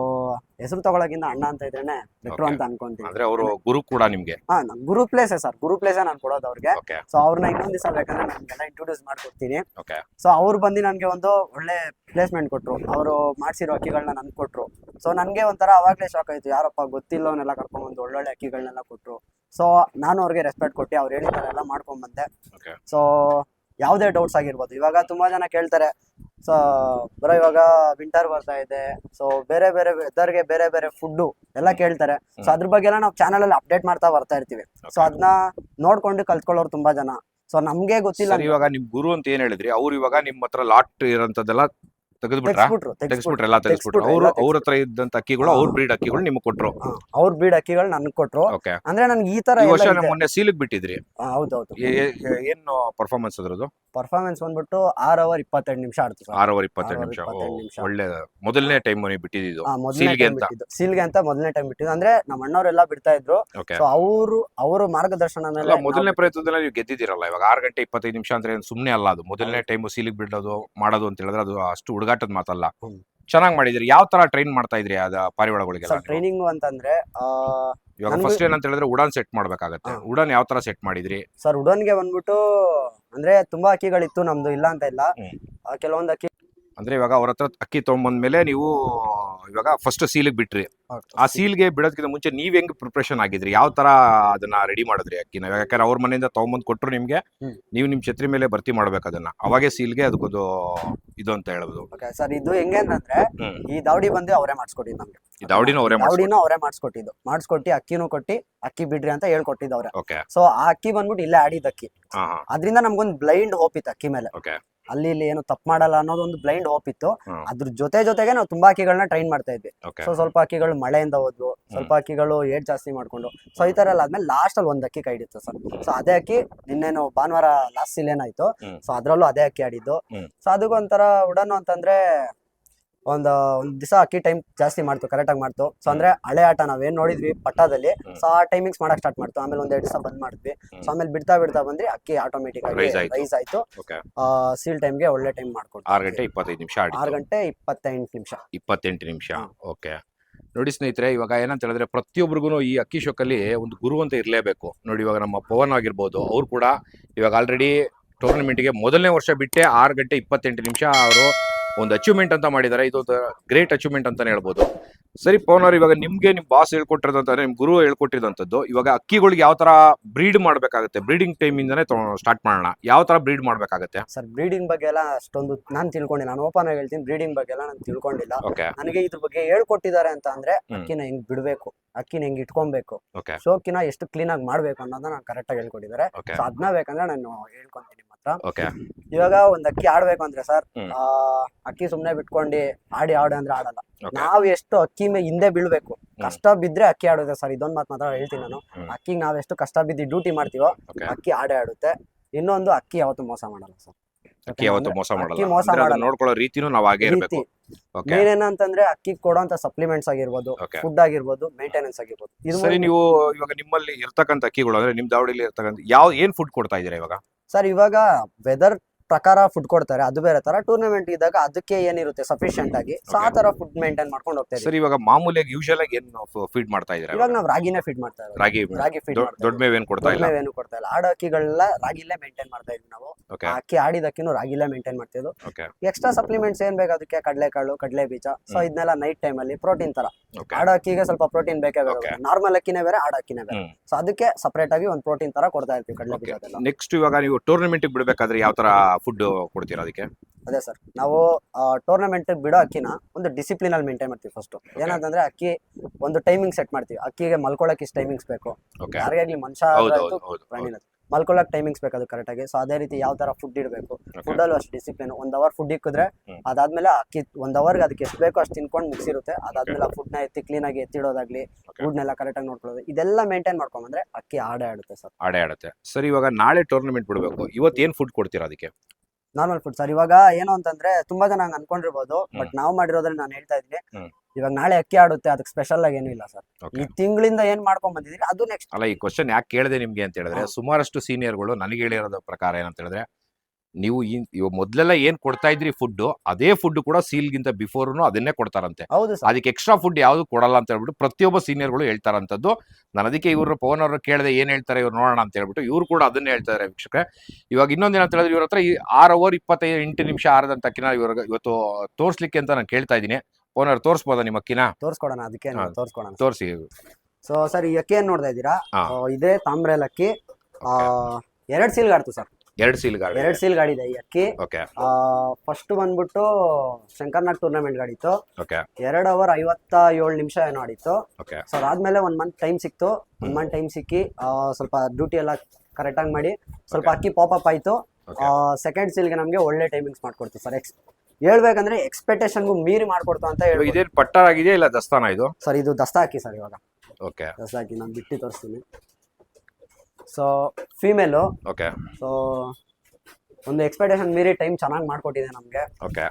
ಹೆಸರು ತಗೊಳಕಿಂತ ಅಣ್ಣ ಅಂತ ಇದ್ರೇನೆ ಬೆಟ್ರು. ಅಂತ ಅನ್ಕೊಂತೀನಿ. ಅಂದ್ರೆ ಅವರು ಗುರು ಕೂಡ ನಿಮ್ಗೆ? ಹಾ ನಮ್ ಗುರು ಪ್ಲೇಸೇ ಸರ್ ಗುರು ಪ್ಲೇಸೇ ನಾನು ಕೊಡೋದು ಅವ್ರಿಗೆ. ಓಕೆ ಸೊ ಅವ್ರನ್ನ ಇನ್ನೊಂದ್ ದಿವಸ ಬೇಕಂದ್ರೆ ನನ್ಗೆಲ್ಲ ಇಂಟ್ರೊಡ್ಯೂಸ್ ಮಾಡ್ಕೊಡ್ತೀನಿ. ಓಕೆ ಸೊ ಅವ್ರು ಬಂದು ನನ್ಗೆ ಒಂದು ಒಳ್ಳೆ ಪ್ಲೇಸ್ಮೆಂಟ್ ಕೊಟ್ರು. ಅವರು ಮಾಡ್ಸಿರೋ ಅಕ್ಕಿಗಳನ್ನ ನನ್ ಕೊಟ್ರು. ಸೊ ನನ್ಗೆ ಒಂಥರ ಅವಾಗಲೇ ಶಾಕ್ ಆಯ್ತು. ಯಾರಪ್ಪ ಗೊತ್ತಿಲ್ಲವನ್ನೆಲ್ಲ ಕರ್ಕೊಂಡ್ ಬಂದು ಒಳ್ಳೊಳ್ಳೆ ಅಕ್ಕಿಗಳನ್ನೆಲ್ಲ ಕೊಟ್ರು. ಸೊ ನಾನು ಅವ್ರಿಗೆ ರೆಸ್ಪೆಕ್ಟ್ ಕೊಟ್ಟು ಅವ್ರು ಹೇಳಿದಾರೆಲ್ಲ ಮಾಡ್ಕೊಂಡ್ ಬಂದೆ ಸೊ ಯಾವುದೇ ಡೌಟ್ಸ್ ಆಗಿರ್ಬೋದು. ಇವಾಗ ತುಂಬಾ ಜನ ಕೇಳ್ತಾರೆ ಸೊ ಬರೋ ಇವಾಗ ವಿಂಟರ್ ಬರ್ತಾ ಇದೆ. ಸೊ ಬೇರೆ ಬೇರೆ ವೆದರ್ಗೆ ಬೇರೆ ಬೇರೆ ಫುಡ್ಡು ಎಲ್ಲ ಕೇಳ್ತಾರೆ. ಸೊ ಅದ್ರ ಬಗ್ಗೆ ಎಲ್ಲ ನಾವು ಚಾನಲ್ ಅಲ್ಲಿ ಅಪ್ಡೇಟ್ ಮಾಡ್ತಾ ಬರ್ತಾ ಇರ್ತೀವಿ. ಸೊ ಅದನ್ನ ನೋಡ್ಕೊಂಡು ಕಲ್ತ್ಕೊಳ್ಳೋರು ತುಂಬಾ ಜನ. ಸೊ ನಮ್ಗೆ ಗೊತ್ತಿಲ್ಲ ಇವಾಗ ನಿಮ್ ಗುರು ಅಂತ ಏನ್ ಹೇಳಿದ್ರಿ? ಅವ್ರು ಇವಾಗ ನಿಮ್ ಹತ್ರ ಲಾಟ್ ಇರೋಂಥದ್ದೆಲ್ಲ ತೆಗೆದ್ಬಿಟ್ರ? ತೆಗ್ಸ್ಬಿಟ್ರು ತೆಗೆಸ್ಬಿಟ್ರೆ ತೆಗ್ಸ್ಬಿಟ್ರು ಎಲ್ಲ ತೆಗೆಸ್ಬಿಟ್ರು. ತೆಗ್ಸ್ಬಿಟ್ರು, ಅವ್ರ ಹತ್ರ ಇದ್ದಂತ ಅಕ್ಕಿಗಳು ಅವ್ರ ಬ್ರೀಡ್ ಅಕ್ಕಿಗಳು ನಿಮ್ಗೆ ಕೊಟ್ರು. ಅವ್ರ ಬೀಡ್ ಅಕ್ಕಿಗಳು ನನ್ಗೆ ಕೊಟ್ರು. ಓಕೆ. ಅಂದ್ರೆ ನನ್ಗೆ ಈ ತರ ಈ ವರ್ಷ ಎಲ್ಲ ಇದೆ. ಮೊನ್ನೆ ಸೀಲಿಗೆ ಬಿಟ್ಟಿದ್ರಿ. ಆ, ಹೌದೌದು. ಏ- ಏ- ಏನು ಪರ್ಫಾರ್ಮೆನ್ಸ್ ಅದ್ರದ್ದು? ಪರ್ಫಾರ್ಮೆನ್ಸ್ ಬಂದ್ಬಿಟ್ಟು ಆರ್ ಅವರ್ ಇಪ್ಪತ್ತೆರಡು ನಿಮಿಷ ಆಡ್ತು ಸರ್. ಆರ್ ಅವರ್ ಇಪ್ಪತ್ತೆರಡು ಆರ್ ನಿಮಿಷ. ಇಪ್ಪತ್ತೆರಡು ನಿಮಿಷ. ಒಳ್ಳೆ ಮೊದಲನೇ ಟೈಮ್ ನೀವು ಬಿಟ್ಟಿದ್ದು ಆ, ಮೊದ್ಲನೇ ಸೀಲ್ಗೆ time ಅಂತ. ಬಿಟ್ಟಿದ್ದು. ಸೀಲ್ಗೆ ಅಂತ ಮೊದಲನೇ ಟೈಮ್ ಬಿಟ್ಟಿದ್ದು. ಅಂದ್ರೆ ನಮ್ಮ ಅಣ್ಣವರೆಲ್ಲ ಬಿಡ್ತಾ ಇದ್ರು. ಓಕೆ. ಸೊ ಅವರು ಅವರ ಮಾರ್ಗದರ್ಶನ ಮೇಲೆ ಅಲ್ಲ ಮೊದಲನೇ ಪ್ರಯತ್ನದಲ್ಲಿ ನೀವು ಗೆದ್ದಿದ್ದೀರಲ್ಲ ಇವಾಗ ಆರು ಗಂಟೆ ಇಪ್ಪತ್ತೈದು ನಿಮಿಷ ಅಂದ್ರೆ ಸುಮ್ಮನೆ ಅಲ್ಲ ಅದು. ಮೊದಲನೇ ಟೈಮ್ ಸೀಲಿಗೆ ಬಿಡೋದು ಮಾಡೋದು ಅಂತ ಹೇಳಿದ್ರೆ ಅದು ಅಷ್ಟು ಹುಡುಗಾಟದ ಮಾತಲ್ಲ. ಚೆನ್ನಾಗಿ ಮಾಡಿದ್ರಿ ಯಾವ ತರ ಟ್ರೈನ್ ಮಾಡ್ತಾ ಇದ್ರಿ ಅದ ಪಾರಿವಾಳಗಳಿಗೆ ಸರ್ ಟ್ರೈನಿಂಗ್ ಅಂತಂದ್ರೆ ಇವಾಗ ನನ್ಗೂ- ಫಸ್ಟ್ ಏನಂತ ಹೇಳಿದ್ರೆ ಉಡಾನ್ ಸೆಟ್ ಮಾಡ್ಬೇಕಾಗತ್ತೆ ಹಾ. ಉಡಾನ್ ಯಾವ ತರ ಸೆಟ್ ಮಾಡಿದ್ರಿ ಸರ್ ಉಡನ್ಗೆ ಬಂದ್ಬಿಟ್ಟು ಅಂದ್ರೆ ತುಂಬಾ ಅಕ್ಕಿಗಳಿತ್ತು ನಮ್ದು ಇಲ್ಲ ಅಂತ ಇಲ್ಲ ಹ್ಮ್. ಆ, ಕೆಲವೊಂದು ಅಕ್ಕಿ ಅಂದ್ರೆ ಇವಾಗ ಅವ್ರ ಹತ್ರ ಅಕ್ಕಿ ತಗೊಂಬಂದ್ಮೇಲೆ ನೀವು ಇವಾಗ ಫಸ್ಟ್ ಸೀಲಿಗೆ ಬಿಟ್ರಿ. ಆ ಸೀಲ್ಗೆ ಬಿಡೋದಕ್ಕಿಂತ ಮುಂಚೆ ನೀವ್ ಹೆಂಗ್ ಪ್ರಿಪ್ರೇಷನ್ ಆಗಿದ್ರಿ? ಯಾವ ತರ ಅದನ್ನ ರೆಡಿ ಮಾಡಿದ್ರಿ ಅಕ್ಕಿನ? ಯಾಕಂದ್ರೆ ಅವ್ರ ಮನೆಯಿಂದ ತಗೊಂಬಂದ್ ಕೊಟ್ರು ನಿಮ್ಗೆ. ನೀವು ನಿಮ್ ಛತ್ರಿ ಮೇಲೆ ಭರ್ತಿ ಮಾಡ್ಬೇಕು ಅದನ್ನ. ಅವಾಗೆ ಸೀಲ್ಗೆ ಅದಕ್ಕೊಂದು ಇದು ಅಂತ ಹೇಳ್ಬೋದು. ಓಕೆ ಸರ್ ಇದು ಹೆಂಗೆ ಅಂತಂದ್ರೆ ಈ ದಾವಡಿ ಬಂದು ಅವರೇ ಮಾಡಿಸ್ಕೊಟ್ಟಿದ್ದು ನಮ್ಗೆ. ಈ ದಾವಡಿನೂ ಅವರೇ. ದಾವಡಿನೂ ಅವರೇ ಮಾಡಿಸ್ಕೊಟ್ಟಿದ್ದು. ಮಾಡಿಸ್ಕೊಟ್ಟಿ ಅಕ್ಕಿನೂ ಕೊಟ್ಟಿ ಅಕ್ಕಿ ಬಿಡ್ರಿ ಅಂತ ಹೇಳ್ಕೊಟ್ಟಿದ್ದು ಅವ್ರೆ. ಓಕೆ ಸೊ ಆ ಅಕ್ಕಿ ಬಂದ್ಬಿಟ್ಟು ಇಲ್ಲೇ ಆಡಿದ ಅಕ್ಕಿ. ಅದ್ರಿಂದ ನಮ್ಗೊಂದು ಬ್ಲೈಂಡ್ ಹೋಪ್ ಇತ್ತು ಅಕ್ಕಿ ಮೇಲೆ. ಓಕೆ ಅಲ್ಲಿ ಇಲ್ಲಿ ಏನು ತಪ್ಪು ಮಾಡಲ್ಲ ಅನ್ನೋದು ಒಂದು ಬ್ಲೈಂಡ್ ಹೋಪ್ ಇತ್ತು. ಅದ್ರ ಜೊತೆ ಜೊತೆಗೆ ನಾವು ತುಂಬಾ ಅಕ್ಕಿಗಳನ್ನ ಟ್ರೈನ್ ಮಾಡ್ತಾ ಇದ್ವಿ. ಸೊ ಸ್ವಲ್ಪ ಅಕ್ಕಿಗಳು ಮಳೆಯಿಂದ ಹೋದ್ವು. ಸ್ವಲ್ಪ ಅಕ್ಕಿಗಳು ಏಟ್ ಜಾಸ್ತಿ ಮಾಡ್ಕೊಂಡು. ಸೊ ಈ ತರ ಎಲ್ಲ ಆದ್ಮೇಲೆ ಲಾಸ್ಟ್ ಅಲ್ಲಿ ಒಂದ್ ಅಕ್ಕಿ ಕೈ ಹಿಡಿತು ಸರ್. ಸೊ ಅದೇ ಅಕ್ಕಿ ನಿನ್ನೇನು ಭಾನುವಾರ ಲಾಸ್ಟ್ ಸಿಲ್ ಏನಾಯ್ತು. ಸೊ ಅದ್ರಲ್ಲೂ ಅದೇ ಅಕ್ಕಿ ಆಡಿದ್ದು. ಸೊ ಅದಕ್ಕೊಂಥರ ಉಡನು ಅಂತಂದ್ರೆ ಒಂದ್ ಒಂದ್ ದಿವಸ ಅಕ್ಕಿ ಟೈಮ್ ಜಾಸ್ತಿ ಮಾಡ್ತು ಕರೆಕ್ಟ್ ಆಗಿ ಮಾಡ್ತು. ಸೊ ಅಂದ್ರೆ ಹಳೆ ಆಟ ನಾವೇನ್ ನೋಡಿದ್ವಿ ಪಟ್ಟದಲ್ಲಿ ಸೊ ಆ ಟೈಮಿಂಗ್ಸ್ ಮಾಡಕ್ ಸ್ಟಾರ್ಟ್ ಮಾಡ್ತು. ಆಮೇಲೆ ಒಂದೆರಡು ದಿವಸ ಬಂದ್ ಮಾಡಿದ್ವಿ. ಸೊ ಆಮೇಲೆ ಬಿಡ್ತಾ ಬಿಡ್ತಾ ಬಂದ್ರಿ ಅಕ್ಕಿ ಆಟೋಮೆಟಿಕ್ ಆಗಿ Rise ಆಯ್ತು. ರೈಸ್ ಆಯ್ತು. ಓಕೆ ಸೀಲ್ ಟೈಮ್ಗೆ ಒಳ್ಳೆ ಟೈಮ್ ಆರು ಗಂಟೆ ಇಪ್ಪತ್ತೈದು ನಿಮಿಷ ಆರು ಗಂಟೆ ಇಪ್ಪತ್ತೆಂಟು ನಿಮಿಷ. ಇಪ್ಪತ್ತೆಂಟು ನಿಮಿಷ. ಓಕೆ ನೋಡಿ ಸ್ನೇಹಿತರೆ ಇವಾಗ ಏನಂತ ಹೇಳಿದ್ರೆ ಪ್ರತಿಯೊಬ್ಬರಿಗೂ ಈ ಅಕ್ಕಿ ಶೋಕಲ್ಲಿ ಒಂದು ಗುರು ಅಂತ ಇರಲೇಬೇಕು. ನೋಡಿ ಇವಾಗ ನಮ್ಮ ಪವನ್ ಆಗಿರ್ಬೋದು ಅವ್ರು ಕೂಡ ಇವಾಗ ಆಲ್ರೆಡಿ ಟೂರ್ನಮೆಂಟ್ಗೆ ಮೊದಲನೇ ವರ್ಷ ಬಿಟ್ಟೆ ಆರು ಗಂಟೆ ಇಪ್ಪತ್ತೆಂಟು ನಿಮಿಷ ಅವರು ಒಂದು ಅಚೀವ್ಮೆಂಟ್ ಅಂತ ಮಾಡಿದ್ದಾರೆ. ಇದು ಗ್ರೇಟ್ ಅಚೀವ್ಮೆಂಟ್ ಅಂತಾನೆ ಹೇಳ್ಬೋದು. ಸರಿ ಪವನ್ ಅವ್ರು ಇವಾಗ ನಿಮ್ಗೆ ನಿಮ್ ಬಾಸ್ ಹೇಳ್ಕೊಟ್ಟಿರೋದಂತ ನಿಮ್ ಗುರು ಹೇಳ್ಕೊಟ್ಟಿರೋಂಥದ್ದು. ಇವಾಗ ಅಕ್ಕಿಗಳಿಗೆ ಯಾವ ತರ ಬ್ರೀಡ್ ಮಾಡ್ಬೇಕಾಗುತ್ತೆ? ಬ್ರೀಡಿಂಗ್ ಟೈಮ್ ಇಂದಾನೆ ಸ್ಟಾರ್ಟ್ ಮಾಡೋಣ. ಯಾವ ತರ ಬ್ರೀಡ್ ಮಾಡ್ಬೇಕಾಗುತ್ತೆ? ಸರ್ ಬ್ರೀಡಿಂಗ್ ಬಗ್ಗೆ ಎಲ್ಲ ಅಷ್ಟೊಂದು ನಾನು ತಿಳ್ಕೊಂಡಿಲ್ಲ. ನಾನು ಓಪನ್ ಆಗಿ ಹೇಳ್ತೀನಿ ಬ್ರೀಡಿಂಗ್ ಬಗ್ಗೆ ಎಲ್ಲ ನಾನು ತಿಳ್ಕೊಂಡಿಲ್ಲ. ಓಕೆ ನನಗೆ ಇದ್ರ ಬಗ್ಗೆ ಹೇಳ್ಕೊಟ್ಟಿದ್ದಾರೆ ಅಂತ ಅಂದ್ರೆ ಅಕ್ಕಿನ ಹೆಂಗ್ ಬಿಡ್ಬೇಕು? ಅಕ್ಕಿನ ಹೆಂಗ್ ಇಟ್ಕೊಬೇಕು? ಓಕೆ ಶೋಕಿನ ಎಷ್ಟು ಕ್ಲೀನ್ ಆಗಿ ಮಾಡ್ಬೇಕು ಅನ್ನೋದನ್ನ ನಾನು ಕರೆಕ್ಟ್ ಆಗಿ ಹೇಳ್ಕೊಟ್ಟಿದ್ದಾರೆ. ಸೊ ಅದನ್ನ ಬೇಕಂದ್ರೆ ನಾನು ಹೇಳ್ಕೊಂತೀನಿ ಮಾತ್ರ ಓಕೆ ಇವಾಗ ಒಂದ್ ಅಕ್ಕಿ ಆಡ್ಬೇಕು ಅಂದ್ರೆ ಸರ್ ಆ ಅಕ್ಕಿ ಸುಮ್ನೆ ಬಿಟ್ಕೊಂಡು ಆಡಿ ಆಡು ಅಂದ್ರೆ ಆಡಲ್ಲ. ನಾವ್ ಎಷ್ಟು ಅಕ್ಕಿ ಮೇ ಹಿಂದೆ ಬೀಳ್ಬೇಕು ಕಷ್ಟ ಬಿದ್ರೆ ಅಕ್ಕಿ ಆಡುತ್ತೆ ಸರ್ ಇದೊಂದ್ ಮಾತ್ ಮಾತ್ರ ಹೇಳ್ತೀನಿ ನಾನು. ಅಕ್ಕಿಗೆ ನಾವ್ ಎಷ್ಟು ಕಷ್ಟ ಬಿದ್ದು ಡ್ಯೂಟಿ ಮಾಡ್ತೀವೋ ಅಕ್ಕಿ ಆಡೇ ಆಡುತ್ತೆ. ಇನ್ನೊಂದು ಅಕ್ಕಿ ಯಾವತ್ತು ಮೋಸ ಮಾಡಲ್ಲ ಸರ್. ಅಕ್ಕಿ ಯಾವತ್ತು ಮೋಸ ಮಾಡಲ್ಲ. ಅಕ್ಕಿ ಮೋಸ ಮಾಡಲ್ಲ. ನೋಡ್ಕೊಳ್ಳೋ ರೀತಿನೂ ನಾವು ಹಾಗೆ ಇರಬೇಕು. ರೀತಿ. ಓಕೆ ಮೇನ್ ಏನಂತಂದ್ರೆ ಅಕ್ಕಿ ಕೊಡೋಂತ ಸಪ್ಲಿಮೆಂಟ್ಸ್ ಆಗಿರ್ಬೋದು ಫುಡ್ ಆಗಿರ್ಬೋದು ಮೇಂಟೆನೆನ್ಸ್ ಆಗಿರ್ಬೋದು. ಇದು ಸರಿ ನೀವು ಇವಾಗ ನಿಮ್ಮಲ್ಲಿ ಇರ್ತಕ್ಕಂಥ ಅಕ್ಕಿಗಳು ಅಂದ್ರೆ ನಿಮ್ ದಾವಡಿಲಿ ಇರ್ತಕ್ಕಂಥ ಯಾವ ಏನ್ ಫುಡ್ ಕೊಡ್ತಾ ಇದೀರಾ ಇವಾಗ? ಸರ್ ಇವಾಗ ವೆದರ್ ಪ್ರಕಾರ ಫುಡ್ ಕೊಡ್ತಾರೆ. ಅದು ಬೇರೆ ತರ. ಟೂರ್ನಮೆಂಟ್ ಇದ್ದಾಗ ಅದಕ್ಕೆ ಏನಿರುತ್ತೆ? ಸಫಿಶಿಯಂಟ್ ಆಗಿ. ಸೊ ಆ ತರ ಫುಡ್ ಮೇಂಟೈನ್ ಮಾಡ್ಕೊಂಡು ಹೋಗ್ತಾ ಸರ್ ಇವಾಗ ಮಾಮೂಲಿಯಾಗಿ ಯೂಶಲ್ ಆಗಿ ಏನ್ ಫೀಡ್ ಮಾಡ್ತಾ ಇದ್ದೀರಾ ಇವಾಗ? ನಾವು ರಾಗಿನೇ ಫೀಡ್ ಮಾಡ್ತಾ ಇರೋದು. ರಾಗಿ ರಾಗಿ ಫೀಡ್ ದೊಡ್ಡ ಮೇವೇನ್ ಕೊಡ್ತಾ ಇಲ್ಲ? ಏನು ಕೊಡ್ತಾ ಇಲ್ಲ. ಆಡ ಅಕ್ಕಿಗಳೆಲ್ಲ ರಾಗಿಲೇ ಮೇಂಟೈನ್ ಮಾಡ್ತಾ ಇದ್ವಿ ನಾವು. ಓಕೆ ಆ ಅಕ್ಕಿ ಆಡಿದ ಅಕ್ಕಿನೂ ರಾಗಿಲೇ ಮೇಂಟೈನ್ ಮಾಡ್ತಿದ್ವು ಓಕೆ ಎಕ್ಸ್ಟ್ರಾ ಸಪ್ಲಿಮೆಂಟ್ಸ್ ಏನ್ ಬೇಕು ಅದಕ್ಕೆ? ಕಡಲೆಕಾಳು ಕಡಲೆ ಬೀಜ ಸೊ ಹ್ಮ್. ಇದನ್ನೆಲ್ಲ ನೈಟ್ ಟೈಮ್ ಅಲ್ಲಿ ಪ್ರೋಟೀನ್ ತರ. ಓಕೆ ಆಡ ಅಕ್ಕಿಗೆ ಸ್ವಲ್ಪ ಪ್ರೋಟೀನ್ ಬೇಕೇ Okay. ಬೇಕು ನಾರ್ಮಲ್ ಅಕ್ಕಿನೇ ಬೇರೆ ಆಡ ಅಕ್ಕಿನೇ ಬೇರೆ. ಹ್ಮ್. ಸೊ ಅದಕ್ಕೆ ಸಪರೇಟ್ ಆಗಿ ಒಂದು ಪ್ರೋಟೀನ್ ತರ ಕೊಡ್ತಾ ಇರ್ತೀವಿ ಕಡಲೆ ಓಕೆ ಬೀಜ ನೆಕ್ಸ್ಟ್ ಇವಾಗ ನೀವು ಟೂರ್ನಮೆಂಟ್ ಬಿಡಬೇಕಾದ್ರೆ ಯಾವ ತರ ಫುಡ್ ಕೊಡ್ತೀರಾ ಅದಕ್ಕೆ? ಅದೇ ಸರ್. ನಾವು ಟೂರ್ನಮೆಂಟ್ ಬಿಡೋ ಅಕ್ಕಿನ ಒಂದು ಡಿಸಿಪ್ಲಿನ್ ಅಲ್ಲಿ ಮೇಂಟೈನ್ ಮಾಡ್ತೀವಿ ಫಸ್ಟ್ ಏನಂತಂದ್ರೆ ಅಕ್ಕಿ ಒಂದು ಟೈಮಿಂಗ್ ಸೆಟ್ ಮಾಡ್ತೀವಿ. ಅಕ್ಕಿಗೆ ಮಲ್ಕೊಳಕ್ಕೆ ಇಷ್ಟು ಟೈಮಿಂಗ್ಸ್ ಬೇಕು. ಯಾರಿಗಾಗ್ಲಿ ಮನುಷ್ಯ ಪ್ರಾಣಿನ ಮಲ್ಕೊಳಕ್ ಟೈಮಿಂಗ್ಸ್ ಬೇಕು ಅದು ಕರೆಕ್ಟ್ ಆಗಿ. ಸೊ ಅದೇ ರೀತಿ ಯಾವ ತರ ಫುಡ್ ಇಡಬೇಕು? Okay. ಫುಡ್ ಅಲ್ಲೂ ಅಷ್ಟು ಡಿಸಿಪ್ಲಿನ್ ಒಂದ್ ಅವರ್ ಫುಡ್ ಇಕ್ಕಿದ್ರೆ. ಅದಾದ್ಮೇಲೆ ಅಕ್ಕಿ ಒಂದ್ ಅವರ್ಗೆ ಅದಕ್ಕೆ ಎಷ್ಟು ಬೇಕೋ ಅಷ್ಟು ತಿನ್ಕೊಂಡು ಮುಗಿಸಿರುತ್ತೆ. ಅದಾದ್ಮೇಲೆ ಫುಡ್ನ ಎತ್ತಿ ಕ್ಲೀನ್ ಆಗಿ ಎತ್ತಿಡೋದಾಗ್ಲಿ. ಫುಡ್ನೆಲ್ಲ ಕರೆಕ್ಟ್ ಆಗಿ ನೋಡ್ಕೊಳ್ಳೋದು. ಇದೆಲ್ಲ ಮೇಂಟೈನ್ ಮಾಡ್ಕೊಂಡ್ರೆ ಅಕ್ಕಿ ಆಡೇ ಆಡುತ್ತೆ ಸರ್. ಆಡೇ ಆಡುತ್ತೆ. ಸರ್ ಇವಾಗ ನಾಳೆ ಟೂರ್ನಮೆಂಟ್ ಬಿಡಬೇಕು. ಇವತ್ತು ಏನ್ ಫುಡ್ ಕೊಡ್ತೀರಾ ಅದಕ್ಕೆ? Normal food sir. ಇವಾಗ ಏನು ಅಂತಂದ್ರೆ ತುಂಬಾ ಜನ ಹಂಗ್ ಅನ್ಕೊಂಡಿರ್ಬೋದು. ಬಟ್ ನಾವು ಮಾಡಿರೋದ್ರಲ್ಲಿ ನಾನು ಹೇಳ್ತಾ ಇದ್ದೀನಿ. ಇವಾಗ ನಾಳೆ ಅಕ್ಕಿ ಆಡುತ್ತೆ ಅದಕ್ಕೆ ಸ್ಪೆಷಲ್ ಆಗಿ ಏನೂ ಇಲ್ಲ ಸರ್. ಈ ತಿಂಗಳಿಂದ ಏನ್ ಮಾಡ್ಕೊಂಡ್ ಬಂದಿದ್ದೀರಿ ಅದು ನೆಕ್ಸ್ಟ್ ಅಲ್ಲ ಈ ಕ್ವಶನ್ ಯಾಕೆ ಕೇಳಿದೆ ನಿಮ್ಗೆ ಅಂತ ಹೇಳಿದ್ರೆ. ಸುಮಾರಷ್ಟು ಸೀನಿಯರ್ಗಳು ನನಗೆ ಹೇಳಿರೋದ ಪ್ರಕಾರ ಏನಂತ ಹೇಳಿದ್ರೆ ನೀವು ಈ ಇವಾಗ ಮೊದ್ಲೆಲ್ಲ ಏನ್ ಕೊಡ್ತಾ ಇದ್ರಿ ಫುಡ್ ಅದೇ ಫುಡ್ ಕೂಡ ಸೀಲ್ಗಿಂತ ಬಿಫೋರ್ ಅದನ್ನೇ ಕೊಡ್ತಾರಂತೆ. ಹೌದು ಸರ್. ಅದಕ್ಕೆ ಎಕ್ಸ್ಟ್ರಾ ಫುಡ್ ಯಾವುದು ಕೊಡಲ್ಲ ಅಂತ ಹೇಳ್ಬಿಟ್ಟು ಪ್ರತಿಯೊಬ್ಬ ಸೀನಿಯರ್ಗಳು ಹೇಳ್ತಾರಂತದ್ದು ನಾನು ಅದಕ್ಕೆ ಇವರು ಪವನ್ ಅವರು ಕೇಳಿದೆ ಏನ್ ಹೇಳ್ತಾರೆ ಇವ್ರು ನೋಡೋಣ ಅಂತ ಹೇಳ್ಬಿಟ್ಟು ಇವ್ರು ಕೂಡ ಅದನ್ನೇ ಹೇಳ್ತಾರೆ ವೀಕ್ಷಕರೇ. ಇವಾಗ ಇನ್ನೊಂದು ಏನಂತ ಹೇಳಿದ್ರೆ ಇವ್ರ ಹತ್ರ ಈ ಆರ್ ಅವರ್ ಇಪ್ಪತ್ತೈದು ಎಂಟು ನಿಮಿಷ ಆರದಂತ ಇವ್ರಿಗೆ ಇವತ್ತು ತೋರ್ಸ್ಲಿಕ್ಕೆ ಅಂತ ನಾನು ಕೇಳ್ತಾ ಇದ್ದೀನಿ. ಅವ್ರು ತೋರಿಸ್ಬೋದಾ ನಿಮ್ಮ ಅಕ್ಕಿನ? ತೋರಿಸ್ಕೊಡೋಣ ಅದಕ್ಕೆ ಹಾ. ತೋರ್ಸ್ಕೊಡೋಣ. ತೋರಿಸಿ ಸೊ ಸರ್ ಈ ಅಕ್ಕಿ ಏನ್ ನೋಡ್ತಾ ಇದ್ದೀರಾ? ಹಾ. So, ಇದೇ ತಾಮ್ರೇಲ್ ಅಕ್ಕಿ. ಆ, ಎರಡ್ ಸೀಲ್ ಗಾಡ್ತು ಸರ್. ಎರಡು ಸೀಲ್ ಗಾಡಿ. ಎರಡ್ ಸೀಲ್ ಗಾಡಿ ಇದೆ ಈ ಅಕ್ಕಿ. ಓಕೆ. ಫಸ್ಟ್ ಬಂದ್ಬಿಟ್ಟು ಶಂಕರ್ನಾಗ್ ಟೂರ್ನಮೆಂಟ್ ಗಾಡಿತ್ತು ಓಕೆ. ಎರಡ್ ಅವರ್ ಐವತ್ತ ಏಳು ನಿಮಿಷ ಏನೋ ಆಡಿತ್ತು ಓಕೆ. ಸೊ ಅದಾದ್ಮೇಲೆ ಒಂದ್ ಮಂತ್ ಟೈಮ್ ಸಿಕ್ತು. ಒಂದ್ ಮಂತ್ ಟೈಮ್ ಸಿಕ್ಕಿ ಆ, ಸ್ವಲ್ಪ ಡ್ಯೂಟಿ ಎಲ್ಲ ಕರೆಕ್ಟ್ ಆಗಿ ಮಾಡಿ ಸ್ವಲ್ಪ ಅಕ್ಕಿ ಪಾಪ್ ಅಪ್ ಆಯ್ತು ಸೆಕೆಂಡ್ ಸೀಲ್ಗೆ ನಮಗೆ ಒಳ್ಳೆ ಟೈಮಿಂಗ್ಸ್ ಮಾಡ್ಕೊಡ್ತೀವಿ ಸರ್ ಎಕ್ಸ್ ಹೇಳ್ಬೇಕಂದ್ರೆ ಎಕ್ಸ್ಪೆಕ್ಟೇಷನ್ಗೂ ಮೀರಿ ಮಾಡ್ಕೊಡ್ತು ಅಂತ ಇವಾಗ ಹೇಳ್ಬೋದು. ಇದೇನ್ ಪಟ್ಟಾರ್ ಆಗಿದೆಯಾ ಇಲ್ಲ ದಸ್ತಾನ ಇದು? ಸರ್ ಇದು ದಸ್ತಾ ಹಾಕಿ ಸರ್ ಇವಾಗ. ಓಕೆ ದಸ್ತಾ ಹಾಕಿ ನಾನು ಬಿಟ್ಟು ತೋರಿಸ್ತೀನಿ. ಸೊ ಫೀಮೇಲು ಓಕೆ ಸೊ ಒಂದು ಎಕ್ಸ್ಪೆಕ್ಟೇಷನ್ ಮೀರಿ ಟೈಮ್ ಚೆನ್ನಾಗಿ ಮಾಡ್ಕೊಟ್ಟಿದೆ ನಮಗೆ. ಓಕೆ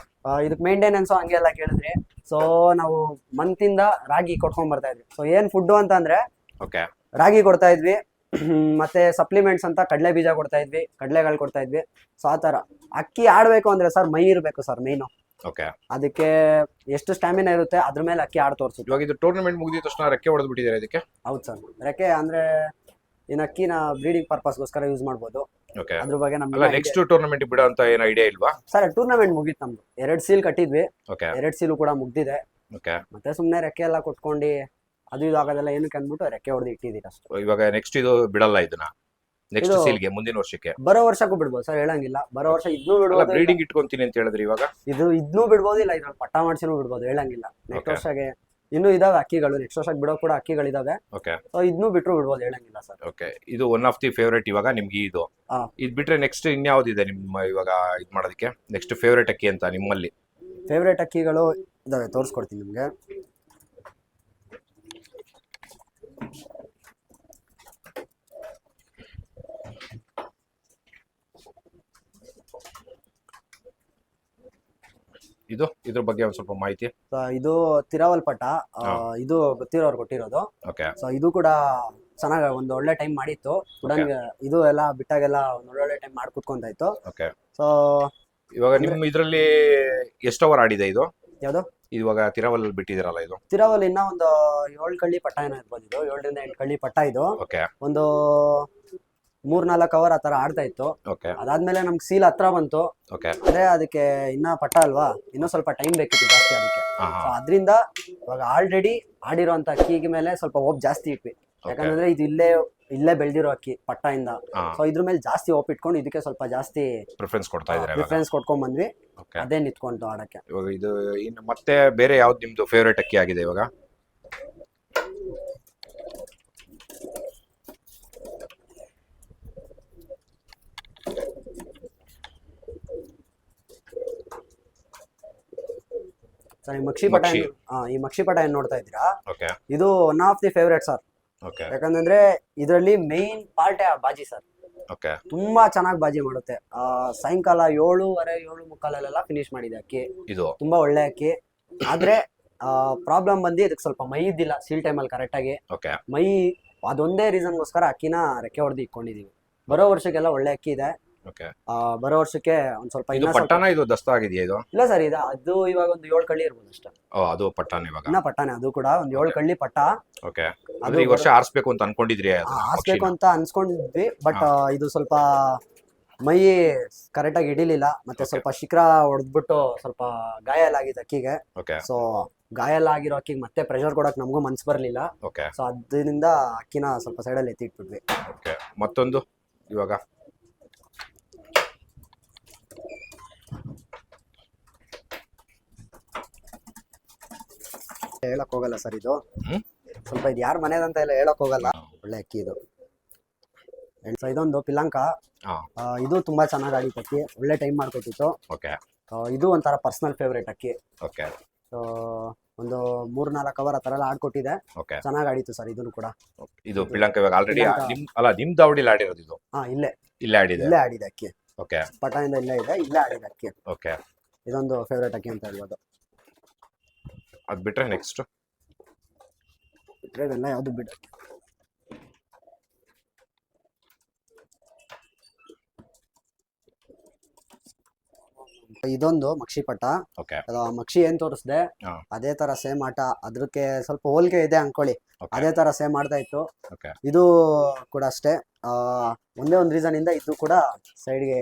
ಇದಕ್ಕೆ ಮೇಂಟೆನೆನ್ಸು ಹಂಗೆಲ್ಲ ಕೇಳಿದ್ರಿ ಸೊ ನಾವು ಮಂತಿಂದ ರಾಗಿ ಕೊಟ್ಕೊಂಡ್ ಬರ್ತಾ ಇದ್ವಿ. ಸೊ ಏನ್ ಫುಡ್ಡು ಅಂತ ಅಂದ್ರೆ ಓಕೆ ರಾಗಿ ಕೊಡ್ತಾ ಇದ್ವಿ. ಮತ್ತೆ ಸಪ್ಲಿಮೆಂಟ್ಸ್ ಅಂತ ಕಡಲೆ ಬೀಜ ಕೊಡ್ತಾ ಇದ್ವಿ ಕಡಲೆಗಳು ಕೊಡ್ತಾ ಇದ್ವಿ. ಸೊ ಆ ಥರ. ಅಕ್ಕಿ ಆಡ್ಬೇಕು ಅಂದ್ರೆ ಸರ್ ಮೈ ಇರಬೇಕು ಸರ್ ಮೈನು ಓಕೆ ಅದಕ್ಕೆ ಎಷ್ಟು ಸ್ಟ್ಯಾಮಿನಾ ಇರುತ್ತೆ ಅದ್ರ ಮೇಲೆ ಅಕ್ಕಿ ಆಡ್ ತೋರಿಸುತ್ತೆ ಇವಾಗ ಇದು ಟೂರ್ನಮೆಂಟ್ ಮುಗಿದ ತಕ್ಷಣ ರೆಕ್ಕೆ ಹೊಡೆದು ಬಿಟ್ಟಿದ್ದಾರೆ ಅದಕ್ಕೆ ಹೌದು ಸರ್ ರೆಕ್ಕೆ ಅಂದ್ರೆ ಇನ್ನು ಅಕ್ಕಿನ ಬ್ರೀಡಿಂಗ್ ಪರ್ಪಸ್ಗೋಸ್ಕರ ಯೂಸ್ ಮಾಡ್ಬೋದು. ಓಕೆ ಅದ್ರ ಬಗ್ಗೆ ನಮ್ಗೆ ನೆಕ್ಸ್ಟ್ ಟೂರ್ನಮೆಂಟ್ ಬಿಡೋ ಅಂತ ಏನು ಐಡಿಯಾ ಇಲ್ವಾ? ಸರ್ ಟೂರ್ನಮೆಂಟ್ ಮುಗೀತು ನಮ್ದು. ಎರಡ್ ಸೀಲ್ ಕಟ್ಟಿದ್ವಿ. ಓಕೆ ಎರಡ್ ಸೀಲು ಕೂಡ ಮುಗ್ದಿದೆ. ಓಕೆ ಮತ್ತೆ ಸುಮ್ಮನೆ ರೆಕ್ಕೆ ಎಲ್ಲ ಕೊಟ್ಕೊಂಡು ಅದು ಇದು ಆಗೋದೆಲ್ಲ ಏನಕ್ಕೆ ಅಂದ್ಬಿಟ್ಟು ರೆಕ್ಕೆ ಹೊಡೆದು ಇಟ್ಟಿದ್ದೀರಿ ಅಷ್ಟೇ. ಇವಾಗ ನೆಕ್ಸ್ಟ್ ಇದು ಬಿಡಲ್ಲ ಇದನ್ನ. ನೆಕ್ಸ್ಟ್ ಇದು- ಸೀಲ್ಗೆ ಮುಂದಿನ ವರ್ಷಕ್ಕೆ. ಬರೋ ವರ್ಷಕ್ಕೂ ಬಿಡ್ಬೋದು ಸರ್ ಹೇಳಂಗಿಲ್ಲ. ಬರೋ ವರ್ಷ ಇದನ್ನೂ ಅಲ್ಲ ಬಿಡ್ಬೋದು ಬ್ರೀಡಿಂಗ್ ಇಟ್ಕೊಂತೀನಿ ಅಂತ ಹೇಳಿದ್ರಿ ಇವಾಗ? ಇದು ಇದನ್ನೂ ಬಿಡ್ಬೋದು ಇಲ್ಲ ಇದ್ರಲ್ಲಿ ಪಟ್ಟ ಮಾಡ್ಸಿನೂ ಬಿಡ್ಬೋದು ಹೇಳಂಗಿಲ್ಲ. Next Okay. ವರ್ಷಗೆ ಇನ್ನೂ ಇದಾವೆ ಅಕ್ಕಿಗಳು ನೆಕ್ಸ್ಟ್ ವರ್ಷಕ್ಕೆ ಬಿಡೋ ಕೂಡ ಅಕ್ಕಿಗಳಿದಾವೆ. ಓಕೆ ಸೊ ಇದನ್ನೂ ಬಿಟ್ರು ಬಿಡ್ಬೋದು ಹೇಳಂಗಿಲ್ಲ ಸರ್. ಓಕೆ ಇದು ಒನ್ ಆಫ್ ದಿ ಫೇವ್ರೇಟ್ ಇವಾಗ ನಿಮ್ಗೆ ಇದು. ಹಾ. ಇದು ಬಿಟ್ರೆ ನೆಕ್ಸ್ಟ್ ಇನ್ಯಾವ್ದಿದೆ ನಿಮ್ಮ ಇವಾಗ ಇದು ಮಾಡೋದಕ್ಕೆ? ನೆಕ್ಸ್ಟ್ ಫೇವ್ರೇಟ್ ಅಕ್ಕಿ ಅಂತ ನಿಮ್ಮಲ್ಲಿ. ಫೇವ್ರೇಟ್ ಅಕ್ಕಿಗಳು ಇದಾವೆ ತೋರಿಸ್ಕೊಡ್ತೀನಿ ನಿಮಗೆ. ಇದು? ಇದ್ರ ಬಗ್ಗೆ ಒಂದ್ ಸ್ವಲ್ಪ ಮಾಹಿತಿ. ಇದು ತಿರಾವಲ್ ಪಟ್ಟ ಆ, ಹಾ. ಇದು ಗೊತ್ತಿರೋರು ಕೊಟ್ಟಿರೋದು. ಓಕೆ. ಸೊ ಇದು ಕೂಡ ಚೆನ್ನಾಗಿ ಒಂದು ಒಳ್ಳೆ ಟೈಮ್ ಮಾಡಿತ್ತು. ಉಡನ್ ಇದು ಎಲ್ಲ ಬಿಟ್ಟಾಗೆಲ್ಲ ಒಂದು ಒಳ್ಳೊಳ್ಳೆ ಟೈಮ್ ಮಾಡಿ ಕುತ್ಕೊಂತ ಇತ್ತು ಓಕೆ. ಸೊ ಇವಾಗ ನಿಮ್ ಇದ್ರಲ್ಲಿ ಎಷ್ಟು ಅವರ್ ಆಡಿದೆ ಇದು? ಯಾವ್ದು? ಇವಾಗ ತಿರವಲ್ ಬಿಟ್ಟಿದಿರಲ್ಲ ಇದು? ತಿರಾವಲ್ ಇನ್ನ ಒಂದು ಏಳು ಕಳ್ಳಿ ಪಟ್ಟ ಏನೋ ಇರ್ಬೋದು ಇದು. ಏಳರಿಂದ ಎಂಟು ಕಳ್ಳಿ ಪಟ್ಟ ಇದು. ಓಕೆ. ಒಂದು ಮೂರ್ ನಾಲ್ಕು ಅವರ್ ಆ ತರ ಆಡ್ತಾ ಇತ್ತು. ಓಕೆ ಅದಾದ್ಮೇಲೆ ನಮ್ಗೆ ಸೀಲ್ ಹತ್ರ ಬಂತು. ಅದೇ ಅದಕ್ಕೆ ಇನ್ನ ಪಟ್ಟ ಅಲ್ವಾ? ಇನ್ನೂ ಸ್ವಲ್ಪ ಟೈಮ್ ಬೇಕಿತ್ತು ಜಾಸ್ತಿ ಅದಕ್ಕೆ ಅದ್ರಿಂದ ಸೊ ಅದರಿಂದ ಇವಾಗ ಆಲ್ರೆಡಿ ಆಡಿರೋಂತ ಅಕ್ಕಿಗೆ ಮೇಲೆ ಸ್ವಲ್ಪ ಹೋಪ್ ಜಾಸ್ತಿ ಇಟ್ವಿ. ಯಾಕಂದ್ರೆ ಇದು ಇಲ್ಲೇ ಇಲ್ಲೇ ಬೆಳ್ದಿರೋ ಅಕ್ಕಿ ಪಟ್ಟ ಇಂದ. ಸೊ ಇದ್ರ ಮೇಲೆ ಜಾಸ್ತಿ ಹೋಪ್ ಇಟ್ಕೊಂಡು ಇದಕ್ಕೆ ಸ್ವಲ್ಪ ಜಾಸ್ತಿ ಪ್ರಿಫರೆನ್ಸ್ ಕೊಡ್ತಾ ಇದ್ದಾರೆ ಪ್ರಿಫರೆನ್ಸ್ ಕೊಟ್ಕೊಂಡ್ ಬಂದ್ವಿ. ಅದೇ ನಿಂತ್ಕೊಂಡು ಆಡಕ್ಕೆ. ಇವಾಗ ಇದು ಇನ್ನು ಮತ್ತೆ ಬೇರೆ ಯಾವ್ದು ನಿಮ್ದು ಫೇವ್ರೇಟ್ ಅಕ್ಕಿ ಆಗಿದೆ ಇವಾಗ? ಸರ್ ಈ ಮಕ್ಷಿ ಪಟ ಏನ್- ಆ, ಈ ಮಕ್ಷಿ ಪಟ ಏನ್ ನೋಡ್ತಾ ಇದ್ದೀರಾ? ಓಕೆ ಇದು one of the favourite sir okay ಯಾಕಂದ್ರೆ ಇದರಲ್ಲಿ ಮೇನ್ ಪಾರ್ಟೇ ಆ ಬಾಜಿ ಸರ್ ಓಕೆ ತುಂಬಾ ಚೆನ್ನಾಗಿ ಬಾಜಿ ಮಾಡುತ್ತೆ. ಆ ಸಾಯಂಕಾಲ ಏಳುವರೆ ಏಳು ಮುಕ್ಕಾಲಲ್ಲೆಲ್ಲ ಫಿನಿಶ್ ಮಾಡಿದೆ ಅಕ್ಕಿ. ಇದು. ತುಂಬಾ ಒಳ್ಳೆ ಅಕ್ಕಿ. ಆದ್ರೆ ಪ್ರಾಬ್ಲಮ್ ಬಂದು ಇದಕ್ಕೆ ಸ್ವಲ್ಪ ಮೈ ಇದ್ದಿಲ್ಲ ಸೀಲ್ ಅಲ್ಲಿ ಕರೆಕ್ಟಾಗಿ ಓಕೆ ಮೈ ಅದೊಂದೇ ರೀಸನ್ಗೋಸ್ಕರ ಅಕ್ಕಿನ ರೆಕ್ಕೆ ಹೊಡೆದು ಇಟ್ಕೊಂಡಿದೀವಿ. ಬರೋ ವರ್ಷಕ್ಕೆಲ್ಲ ಒಳ್ಳೆ ಅಕ್ಕಿ ಇದೆ. ಆ, ಬರೋ ವರ್ಷಕ್ಕೆ ಒಂದ್ ಸ್ವಲ್ಪ ಇದು ಇನ್ನ ಸ್ವಲ್ಪ ಪಟ್ಟಾನ ಇದು ದಸ್ತ ಆಗಿದೆಯಾ ಇದು? ಇಲ್ಲ ಸರ್ ಇದು ಅದು ಇವಾಗ ಒಂದು ಏಳು ಕಳ್ಳಿ ಇರ್ಬೋದು ಅಷ್ಟೇ. ಓ ಅದು ಪಟ್ಟಣ ಇವಾಗ. ಇನ್ನ ಪಟ್ಟಣ ಅದು ಕೂಡ ಒಂದ್ ಏಳು Okay. ಕಳ್ಳಿ ಪಟ್ಟ. ಓಕೆ ಅದು ಈ ವರ್ಷ ಆರಿಸ್ಬೇಕು ಅಂತ ಅನ್ಕೊಂಡಿದ್ರಿ ಅದನ್ನ, ಹಾಸ್ಬೇಕು ಪಕ್ಷಿನ? ಅಂತ ಅನ್ಸ್ಕೊಂಡಿದ್ವಿ ಬಟ್ ಇದು ಸ್ವಲ್ಪ ಮೈ ಕರೆಕ್ಟ್ ಆಗಿ ಹಿಡಿಲಿಲ್ಲ ಮತ್ತೆ Okay. ಸ್ವಲ್ಪ ಶಿಖರ ಹೊಡೆದ್ಬಿಟ್ಟು ಸ್ವಲ್ಪ ಗಾಯ ಎಲ್ಲ ಆಗಿತ್ತು ಅಕ್ಕಿಗೆ. ಓಕೆ ಸೊ ಗಾಯ ಎಲ್ಲ ಆಗಿರೋ ಅಕ್ಕಿಗೆ ಮತ್ತೆ ಪ್ರೆಷರ್ ಕೊಡಕ್ ನಮಗೂ ಮನ್ಸು ಬರ್ಲಿಲ್ಲ. ಓಕೆ ಸೊ ಅದರಿಂದ ಅಕ್ಕಿನ ಸ್ವಲ್ಪ ಸೈಡಲ್ಲಿ ಎತ್ತಿ ಇಟ್ಬಿಟ್ವಿ. ಓಕೆ ಮತ್ತೊಂದು ಇವಾಗ? ಹೇಳಕ್ ಹೋಗಲ್ಲ ಸರ್ ಇದು. ಸ್ವಲ್ಪ ಇದು ಯಾರ ಮನೆದಂತ ಎಲ್ಲ ಹೇಳಕ್ ಹೋಗಲ್ಲ. ಒಳ್ಳೆ ಅಕ್ಕಿ ಇದು. ಇದೊಂದು ಪಿಲಾಂಕ. ಆ, ಇದು ತುಂಬಾ ಚೆನ್ನಾಗಿ ಆಡಿತ್ತು ಅಕ್ಕಿ. ಒಳ್ಳೆ ಟೈಮ್ ಮಾಡ್ಕೊತಿತ್ತು ಇದು ಒಂಥರ ಪರ್ಸನಲ್ ಫೇವ್ರೇಟ್ ಅಕ್ಕಿ. ಓಕೆ. ಸೊ ಒಂದು ಮೂರ್ ನಾಲ್ಕು ಅವರ್ ಆತರ ಎಲ್ಲ ಆಡ್ಕೊಟ್ಟಿದೆ. ಓಕೆ. ಚೆನ್ನಾಗಿ ಆಡಿತ್ತು ಸರ್ ಇದನ್ನು ಕೂಡ. ಇದು ಪಿಲಾಂಕ ಇವಾಗ ಆಲ್ರೆಡಿ. ಅಲ್ಲ ನಿಮ್ ದಾವಡಿಲಿ ಆಡಿರೋದು ಇದು? ಹಾ ಇಲ್ಲೇ. ಇಲ್ಲೇ ಆಡಿದೆ. ಇಲ್ಲೇ ಆಡಿದೆ ಅಕ್ಕಿ. ಓಕೆ. ಪಟಾಯಿಂದ ಇಲ್ಲೇ ಇದೆ ಇಲ್ಲೇ ಆಡಿದೆ ಅಕ್ಕಿ. ಓಕೆ. ಇದೊಂದು ಫೇವ್ರೇಟ್ ಅಕ್ಕಿ ಅಂತ ಹೇಳ್ಬೋದು. ಅದ್ ಬಿಟ್ರೆ ನೆಕ್ಸ್ಟ್ ಇವೆಲ್ಲ ಯಾವುದು ಬಿಡ. ಇದೊಂದು ಮಕ್ಷಿ ಪಟ. ಓಕೆ ಅದು ಆ ಮಕ್ಷಿ ಏನ್ ತೋರಿಸ್ದೆ? ಹಾ. ಅದೇ ತರ ಸೇಮ್ ಆಟ. ಅದಕ್ಕೆ ಸ್ವಲ್ಪ ಹೋಲಿಕೆ ಇದೆ ಅನ್ಕೊಳ್ಳಿ. ಓಕೆ ಅದೇ ತರ ಸೇಮ್ ಮಾಡ್ತಾ ಇತ್ತು. ಓಕೆ ಇದು ಕೂಡ ಅಷ್ಟೇ. ಆ ಒಂದೇ ಒಂದು ರೀಸನ್ ಇಂದ ಇದು ಕೂಡ ಸೈಡ್ಗೆ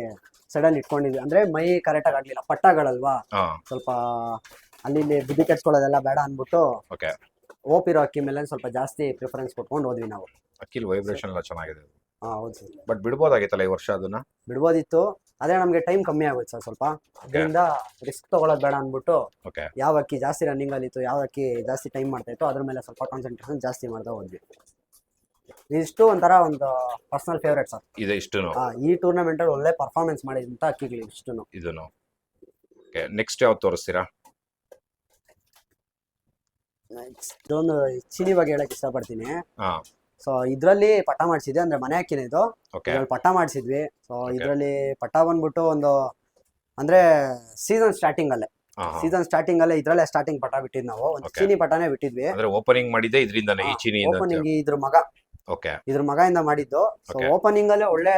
ಸಡನ್ ಇಟ್ಕೊಂಡಿದ್ವಿ. ಅಂದ್ರೆ ಮೈ ಕರೆಕ್ಟಾಗಿ ಆಗ್ಲಿಲ್ಲ. ಪಟ್ಟಗಳಲ್ವಾ ಹಾ. ಸ್ವಲ್ಪ ಅಲ್ಲಿ ಇಲ್ಲಿ ಬುದ್ಧಿ ಕೆಡ್ಸ್ಕೊಳ್ಳೋದೆಲ್ಲ ಬೇಡ ಅನ್ಬಿಟ್ಟು ಓಕೆ ಇರೋ ಅಕ್ಕಿ ಮೇಲೆ ಸ್ವಲ್ಪ ಜಾಸ್ತಿ ಪ್ರಿಫರೆನ್ಸ್ ಕೊಟ್ಕೊಂಡು ಹೋದ್ವಿ ನಾವು. ಅಕ್ಕಿಲ್ ವೈಬ್ರೇಷನ್ ಎಲ್ಲ ಚೆನ್ನಾಗಿದೆ. ಹಾ ಹೌದು ಸರ್. ಬಟ್ ಬಿಡ್ಬೋದಾಗಿತ್ತಲ್ಲ ಈ ವರ್ಷ ಅದನ್ನ? ಬಿಡ್ಬೋದಿತ್ತು. ಅದೇ ನಮಗೆ ಟೈಮ್ ಕಮ್ಮಿ ಆಗುತ್ತೆ ಸರ್ ಸ್ವಲ್ಪ. ಅದರಿಂದ ರಿಸ್ಕ್ ತಗೊಳ್ಳೋದು ಬೇಡ ಅನ್ಬಿಟ್ಟು ಓಕೆ ಯಾವ ಅಕ್ಕಿ ಜಾಸ್ತಿ ರನ್ನಿಂಗ್ ಅಲ್ಲಿ ಇತ್ತು ಯಾವ ಅಕ್ಕಿ ಜಾಸ್ತಿ ಟೈಮ್ ಮಾಡ್ತಾ ಇತ್ತು ಅದ್ರ ಮೇಲೆ ಸ್ವಲ್ಪ ಕಾನ್ಸಂಟ್ರೇಷನ್ ಜಾಸ್ತಿ ಮಾಡ್ತಾ ಹೋದ್ವಿ. ಇಷ್ಟು ಒಂಥರ ಒಂದು ಪರ್ಸನಲ್ ಫೇವ್ರೇಟ್ ಸರ್. ಇದೆ ಇಷ್ಟುನು. ಈ ಟೂರ್ನಮೆಂಟ್ ಅಲ್ಲಿ ಒಳ್ಳೆ ಪರ್ಫಾರ್ಮೆನ್ಸ್ ಮಾಡಿದಂತ ಅಕ್ಕಿಗಳು ಇಷ್ಟು ಇದನ್ನು ಓಕೆ ನೆಕ್ಸ್ಟ್ ಯಾವ್ದು ತೋರಿಸ್ತೀರಾ? ಇದೊಂದು ಚೀನಿ ಬಗ್ಗೆ ಹೇಳಕ್ ಇಷ್ಟಪಡ್ತೀನಿ. ಸೊ ಇದ್ರಲ್ಲಿ ಪಟ್ಟ ಮಾಡಿಸಿದ್ವಿ ಅಂದ್ರೆ ಮನೆ ಹಾಕಿನ ಇದು. ಇದ್ರಲ್ಲಿ ಪಟ್ಟ ಮಾಡಿಸಿದ್ವಿ. ಸೊ. ಇದ್ರಲ್ಲಿ ಪಟ್ಟ ಬಂದ್ಬಿಟ್ಟು ಒಂದು ಅಂದ್ರೆ ಸೀಸನ್ ಸ್ಟಾರ್ಟಿಂಗ್ ಅಲ್ಲೇ. ಸೀಸನ್ ಸ್ಟಾರ್ಟಿಂಗ್ ಅಲ್ಲೇ ಇದ್ರಲ್ಲೇ ಸ್ಟಾರ್ಟಿಂಗ್ ಪಟ ಬಿಟ್ಟಿದ್ ನಾವು. ಒಂದು ಚೀನಿ ಪಟಾನೇ ಬಿಟ್ಟಿದ್ವಿ. ಓಪನಿಂಗ್ ಮಾಡಿದ್ದೆ ಇದರಿಂದ ಈ ಚೀನಿ ಓಪನಿಂಗ್ ಇದ್ರ ಮಗ. ಓಕೆ ಇದ್ರ ಮಗ ಇಂದ ಮಾಡಿದ್ದು ಸೊ ಓಪನಿಂಗ್ ಅಲ್ಲೇ ಒಳ್ಳೆ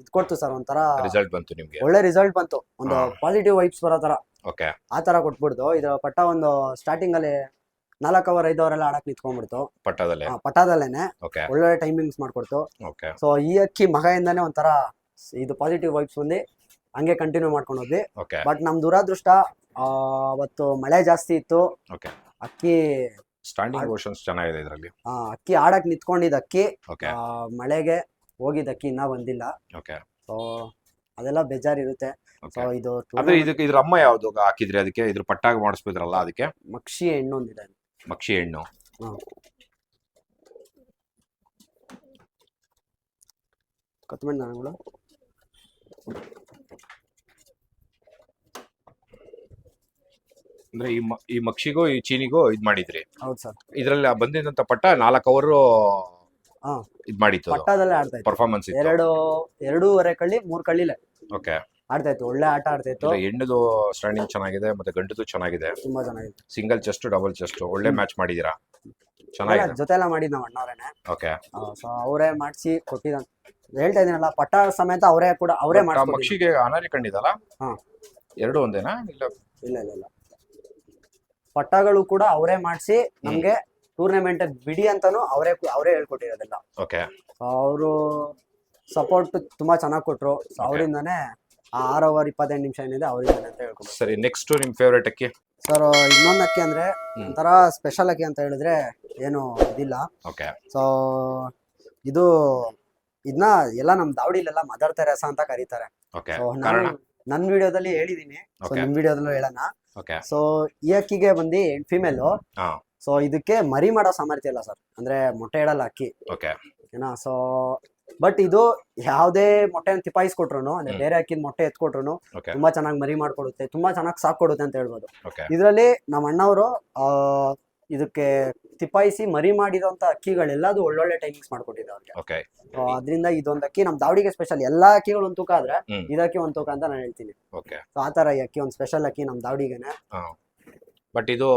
ಇದ್ ಕೊಡ್ತು ಸರ್ ಒಂಥರ ರಿಸಲ್ಟ್ ಬಂತು ನಿಮ್ಗೆ. ಒಳ್ಳೆ ರಿಸಲ್ಟ್ ಬಂತು. ಒಂದು ಪಾಸಿಟಿವ್ ವೈಬ್ಸ್ ಬರೋ ತರ. ಓಕೆ ಆ ತರ ಕೊಟ್ಬಿಡ್ತು ಇದ್ರ ಪಟ್ಟ ಒಂದು ಸ್ಟಾರ್ಟಿಂಗ್ ಅಲ್ಲಿ ನಾಲ್ಕು ಅವರ್ ಐದು ಅವರ್ ಎಲ್ಲ ಆಡಕ್ ನಿಂತ್ಕೊಂಡ್ಬಿಡ್ತು. ಪಟ್ಟದಲ್ಲೇ ಆ, ಪಟಾದಲ್ಲೇನೆ. ಓಕೆ ಒಳ್ಳೆ ಟೈಮಿಂಗ್ಸ್ ಮಾಡ್ಕೊಡ್ತು. ಓಕೆ ಸೊ ಈ ಅಕ್ಕಿ ಮಗದಿಂದಾನೇ ಒಂಥರ ಇದು ಪಾಸಿಟಿವ್ ವೈಬ್ಸ್ ಬಂದು ಹಂಗೆ ಕಂಟಿನ್ಯೂ ಮಾಡ್ಕೊಂಡು ಹೋದ್ವಿ. ಓಕೆ ಬಟ್ ನಮ್ ದುರಾದೃಷ್ಟ ಆ, ಅವತ್ತು ಮಳೆ ಜಾಸ್ತಿ ಇತ್ತು. ಓಕೆ ಅಕ್ಕಿ ಸ್ಟ್ಯಾಂಡಿಂಗ್ ಓಷನ್ಸ್ ಚೆನ್ನಾಗಿದೆ ಇದರಲ್ಲಿ? ಆ, ಅಕ್ಕಿ ಆಡಕ್ ನಿಂತ್ಕೊಂಡಿದ್ದ ಅಕ್ಕಿ. ಓಕೆ ಆ, ಮಳೆಗೆ ಹೋಗಿದ್ದ ಅಕ್ಕಿ ಇನ್ನ ಬಂದಿಲ್ಲ. ಓಕೆ ಸೊ ಅದೆಲ್ಲ ಬೇಜಾರಿರುತ್ತೆ. ಸೊ ಓಕೆ ಇದು ಅಂದ್ರೆ tournament ಇದಕ್ಕೆ ಇದ್ರ ಅಮ್ಮ ಯಾವ್ದು ಹಾಕಿದ್ರಿ ಅದಕ್ಕೆ? ಇದ್ರ ಪಟ್ಟಾಗ ಮಾಡಿಸ್ಬಿದ್ರಲ್ಲ ಅದಕ್ಕೆ? ಮಕ್ಷಿ ಹೆಣ್ಣೊಂದಿದೆ ಮಕ್ಷಿ ಹೆಣ್ಣು ಕೊತ್ತಂಬರಿ ಅಂದ್ರೆ ಈ ಮ- ಈ ಮಕ್ಷಿಗೂ ಈ ಚೀನಿಗೂ ಇದ್ ಮಾಡಿದ್ರಿ? ಹೌದು ಸರ್. ಇದ್ರಲ್ಲಿ ಬಂದಿದ್ದಂತ ಪಟ್ಟ ನಾಲ್ಕು ಅವರು ಹಾ. ಇದ್ ಮಾಡಿತ್ತು ಪಟ್ಟದಲ್ಲೇ ಆಡ್ತಾ ಇತ್ತು ಪರ್ಫಾರ್ಮೆನ್ಸ್ ಇತ್ತು. ಎರಡು ಎರಡೂವರೆ ಕಳ್ಳಿ ಮೂರ್ ಕಳ್ಳಿಲೆ. ಓಕೆ ಆಡ್ತಾ ಇತ್ತು ಒಳ್ಳೆ ಆಟ ಆಡ್ತಾ ಇತ್ತು ಹೆಣ್ಣದು ಸ್ಟ್ಯಾಂಡಿಂಗ್ ಚೆನ್ನಾಗಿದೆ ಮತ್ತೆ ಗಂಟದು ಚೆನ್ನಾಗಿದೆ. ತುಂಬಾ ಚೆನ್ನಾಗಿತ್ತು ಸಿಂಗಲ್ ಚೆಸ್ಟ್ ಡಬಲ್ ಚೆಸ್ಟ್ ಒಳ್ಳೆ ಮ್ಯಾಚ್ ಮಾಡಿದೀರಾ ಚೆನ್ನಾಗಿದೆ. ಜೊತೆ ಎಲ್ಲ ಮಾಡಿದ್ ನಾವ್ ಅಣ್ಣವ್ರೇನೆ. ಓಕೆ ಸೊ ಅವರೇ ಮಾಡಿಸಿ ಕೊಟ್ಟಿದ್ದಾನೆ. ಹೇಳ್ತಾ ಇದೀನಲ್ಲ ಪಟ್ಟ ಸಮೇತ ಅವರೇ ಕೂಡ ಅವರೇ ಮಾಡಿ ಮಕ್ಷಿಗೆ ಅನಾರಿ ಕಂಡಿದಲ್ಲ? ಹಾ. ಎರಡು ಒಂದೇನಾ? ಇಲ್ಲ. ಇಲ್ಲ ಇಲ್ಲ ಇಲ್ಲ. ಪಟ್ಟಗಳು ಕೂಡ ಅವರೇ ಮಾಡಿಸಿ ನಮ್ಗೆ ಟೂರ್ನಮೆಂಟ್ ಬಿಡಿ ಅಂತಾನು ಅವರೇ ಅವರೇ ಹೇಳ್ಕೊಟ್ಟಿರೋದಿಲ್ಲ. ಓಕೆ ಅವರು ಸಪೋರ್ಟ್ ತುಂಬಾ ಚೆನ್ನಾಗಿ ಕೊಟ್ರು. ಅವರಿಂದಾನೇ ಆರು ಓವರ್ ಇಪ್ಪತ್ತೆಂಟು ನಿಮಿಷ ಏನಿದೆ ಅವ್ರಿಗೆ ಅಂತ ಹೇಳ್ಕೊಂಡು ಸರಿ ನೆಕ್ಸ್ಟ್ ನಿಮ್ ಫೇವ್ರೇಟ್ ಅಕ್ಕಿ? ಸರ್ ಇನ್ನೊಂದು ಅಕ್ಕಿ ಅಂದ್ರೆ. ಒಂಥರ ಸ್ಪೆಷಲ್ ಅಕ್ಕಿ ಅಂತ ಹೇಳಿದ್ರೆ ಏನು ಇದಿಲ್ಲ. ಓಕೆ ಸೊ ಇದು ಇದನ್ನ ಎಲ್ಲ ನಮ್ ದಾವಡಿಲೆಲ್ಲ ಮದರ್ ತೆರೇಸಾ ಅಂತ ಕರೀತಾರೆ. ಓಕೆ ಸೊ ಕಾರಣ? ನಾನು ನನ್ನ ವಿಡಿಯೋದಲ್ಲಿ ಹೇಳಿದೀನಿ. ಸೊ. ನಿಮ್ ವಿಡಿಯೋದಲ್ಲೂ ಹೇಳೋಣ. ಓಕೆ ಸೊ ಈ ಅಕ್ಕಿಗೆ ಬಂದು ಫಿಮೇಲ್ ಸೊ ಇದಕ್ಕೆ ಮರಿ ಮಾಡೋ ಸಾಮರ್ಥ್ಯ ಇಲ್ಲ ಸರ್ ಅಂದ್ರೆ ಮೊಟ್ಟೆ ಇಡಲ್ಲ ಅಕ್ಕಿ. ಓಕೆ ಏನಾ ಸೊ ಬಟ್ ಇದು ಯಾವುದೇ ಮೊಟ್ಟೆನ ತಿಪಾಯಿಸ್ಕೊಟ್ರು ಅಂದ್ರೆ ಬೇರೆ ಅಕ್ಕಿನ ಮೊಟ್ಟೆ ಎತ್ಕೊಟ್ರು ತುಂಬಾ ಚೆನ್ನಾಗಿ ಮರಿ ಮಾಡ್ಕೊಡುತ್ತೆ ತುಂಬಾ ಚೆನ್ನಾಗಿ ಸಾಕ್ ಕೊಡುತ್ತೆ ಅಂತ ಹೇಳ್ಬೋದು. ಇದರಲ್ಲಿ ನಮ್ಮ ಅಣ್ಣವರು ಆ ಇದಕ್ಕೆ ತಿಪಾಯಿಸಿ ಮರಿ ಮಾಡಿರೋಂತ ಅಕ್ಕಿಗಳೆಲ್ಲ ಅದು ಒಳ್ಳೊಳ್ಳೆ ಟೈಮಿಂಗ್ಸ್ ಮಾಡ್ಕೊಟ್ಟಿದೆ ಅವ್ರಿಗೆ. ಅದ್ರಿಂದ ಇದೊಂದು ಅಕ್ಕಿ ನಮ್ ದಾವಡಿಗೆ ಸ್ಪೆಷಲ್ ಎಲ್ಲಾ ಅಕ್ಕಿಗಳು ಒಂದು ತೂಕ ಆದ್ರೆ. ಇದಕ್ಕೆ ಒಂದು ತೂಕ ಅಂತ ನಾನು ಹೇಳ್ತೀನಿ. ಆತರ ಆ ತರ ಈ ಅಕ್ಕಿ ಒಂದು ಸ್ಪೆಷಲ್ ಅಕ್ಕಿ ನಮ್ ದಾವಡಿಗೆನೆ ಬಟ್ ಇದು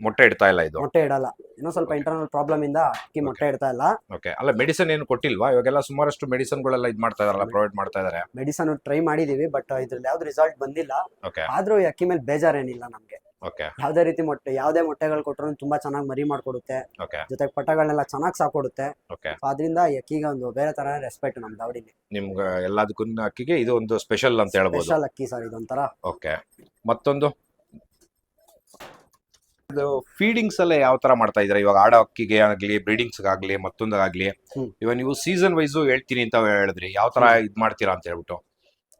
ಮೊಟ್ಟೆ ಇಡ್ತಾ ಇಲ್ಲ ಇದು. ಮೊಟ್ಟೆ ಇಡಲ್ಲ. ಇನ್ನೂ ಸ್ವಲ್ಪ ಇಂಟರ್ನಲ್ ಪ್ರಾಬ್ಲಮ್ ಇಂದ ಅಕ್ಕಿ ಮೊಟ್ಟೆ ಇಡ್ತಾ ಇಲ್ಲ. ಓಕೆ ಅಲ್ಲ ಮೆಡಿಸಿನ್ ಏನು ಕೊಟ್ಟಿಲ್ವಾ? ಇವಾಗೆಲ್ಲ ಸುಮಾರಷ್ಟು ಮೆಡಿಸಿನ್ಗಳೆಲ್ಲ ಇದು ಮಾಡ್ತಾ ಇದಾರಲ್ಲ ಪ್ರೊವೈಡ್ ಮಾಡ್ತಾ ಇದಾರೆ. ಮೆಡಿಸನ್ ಟ್ರೈ ಮಾಡಿದೀವಿ ಬಟ್ ಇದ್ರಲ್ಲಿ ಯಾವ್ದು ರಿಸಲ್ಟ್ ಬಂದಿಲ್ಲ. ಓಕೆ ಆದ್ರೂ ಈ ಅಕ್ಕಿ ಮೇಲೆ ಬೇಜಾರೇನಿಲ್ಲ ನಮ್ಗೆ. ಓಕೆ ಯಾವ್ದೇ ರೀತಿ ಮೊಟ್ಟೆ ಯಾವ್ದೇ ಮೊಟ್ಟೆಗಳು ಕೊಟ್ಟರು ತುಂಬಾ ಚೆನ್ನಾಗಿ ಮರಿ ಮಾಡ್ಕೊಡುತ್ತೆ. ಓಕೆ ಜೊತೆಗೆ ಪಟಗಳನ್ನೆಲ್ಲ ಚೆನ್ನಾಗಿ ಸಾಕೊಡುತ್ತೆ. ಓಕೆ ಅದರಿಂದ ಈ ಅಕ್ಕಿಗೆ ಒಂದು ಬೇರೆ ತರ ರೆಸ್ಪೆಕ್ಟ್ ನಮ್ದು ದಾವಡಿಲಿ ನಿಮ್ಗೆ ಎಲ್ಲದಕ್ಕೂ ಅಕ್ಕಿಗೆ ಇದು ಒಂದು ಸ್ಪೆಷಲ್ ಅಂತ ಹೇಳ್ಬೋದು. ಸ್ಪೆಷಲ್ ಅಕ್ಕಿ ಸರ್ ಇದೊಂಥರ. ಓಕೆ ಮತ್ತೊಂದು? ಫೀಡಿಂಗ್ಸ್ ಎಲ್ಲ ಯಾವ ತರ ಮಾಡ್ತಾ ಇದ್ದೀರಾ? ಇವಾಗ ಆಡೋ ಅಕ್ಕಿಗೆ ಆಗ್ಲಿ ಬ್ರೀಡಿಂಗ್ಸ್ ಆಗ್ಲಿ. ಮತ್ತೊಂದಾಗ್ಲಿ. ಇವಾಗ ನೀವು ಸೀಸನ್ ವೈಸ್ ಹೇಳ್ತೀನಿ ಅಂತ ಹೇಳಿದ್ರಿ. ಯಾವ ತರ ಇದ್ ಮಾಡ್ತೀರಾ ಅಂತ ಹೇಳ್ಬಿಟ್ಟು.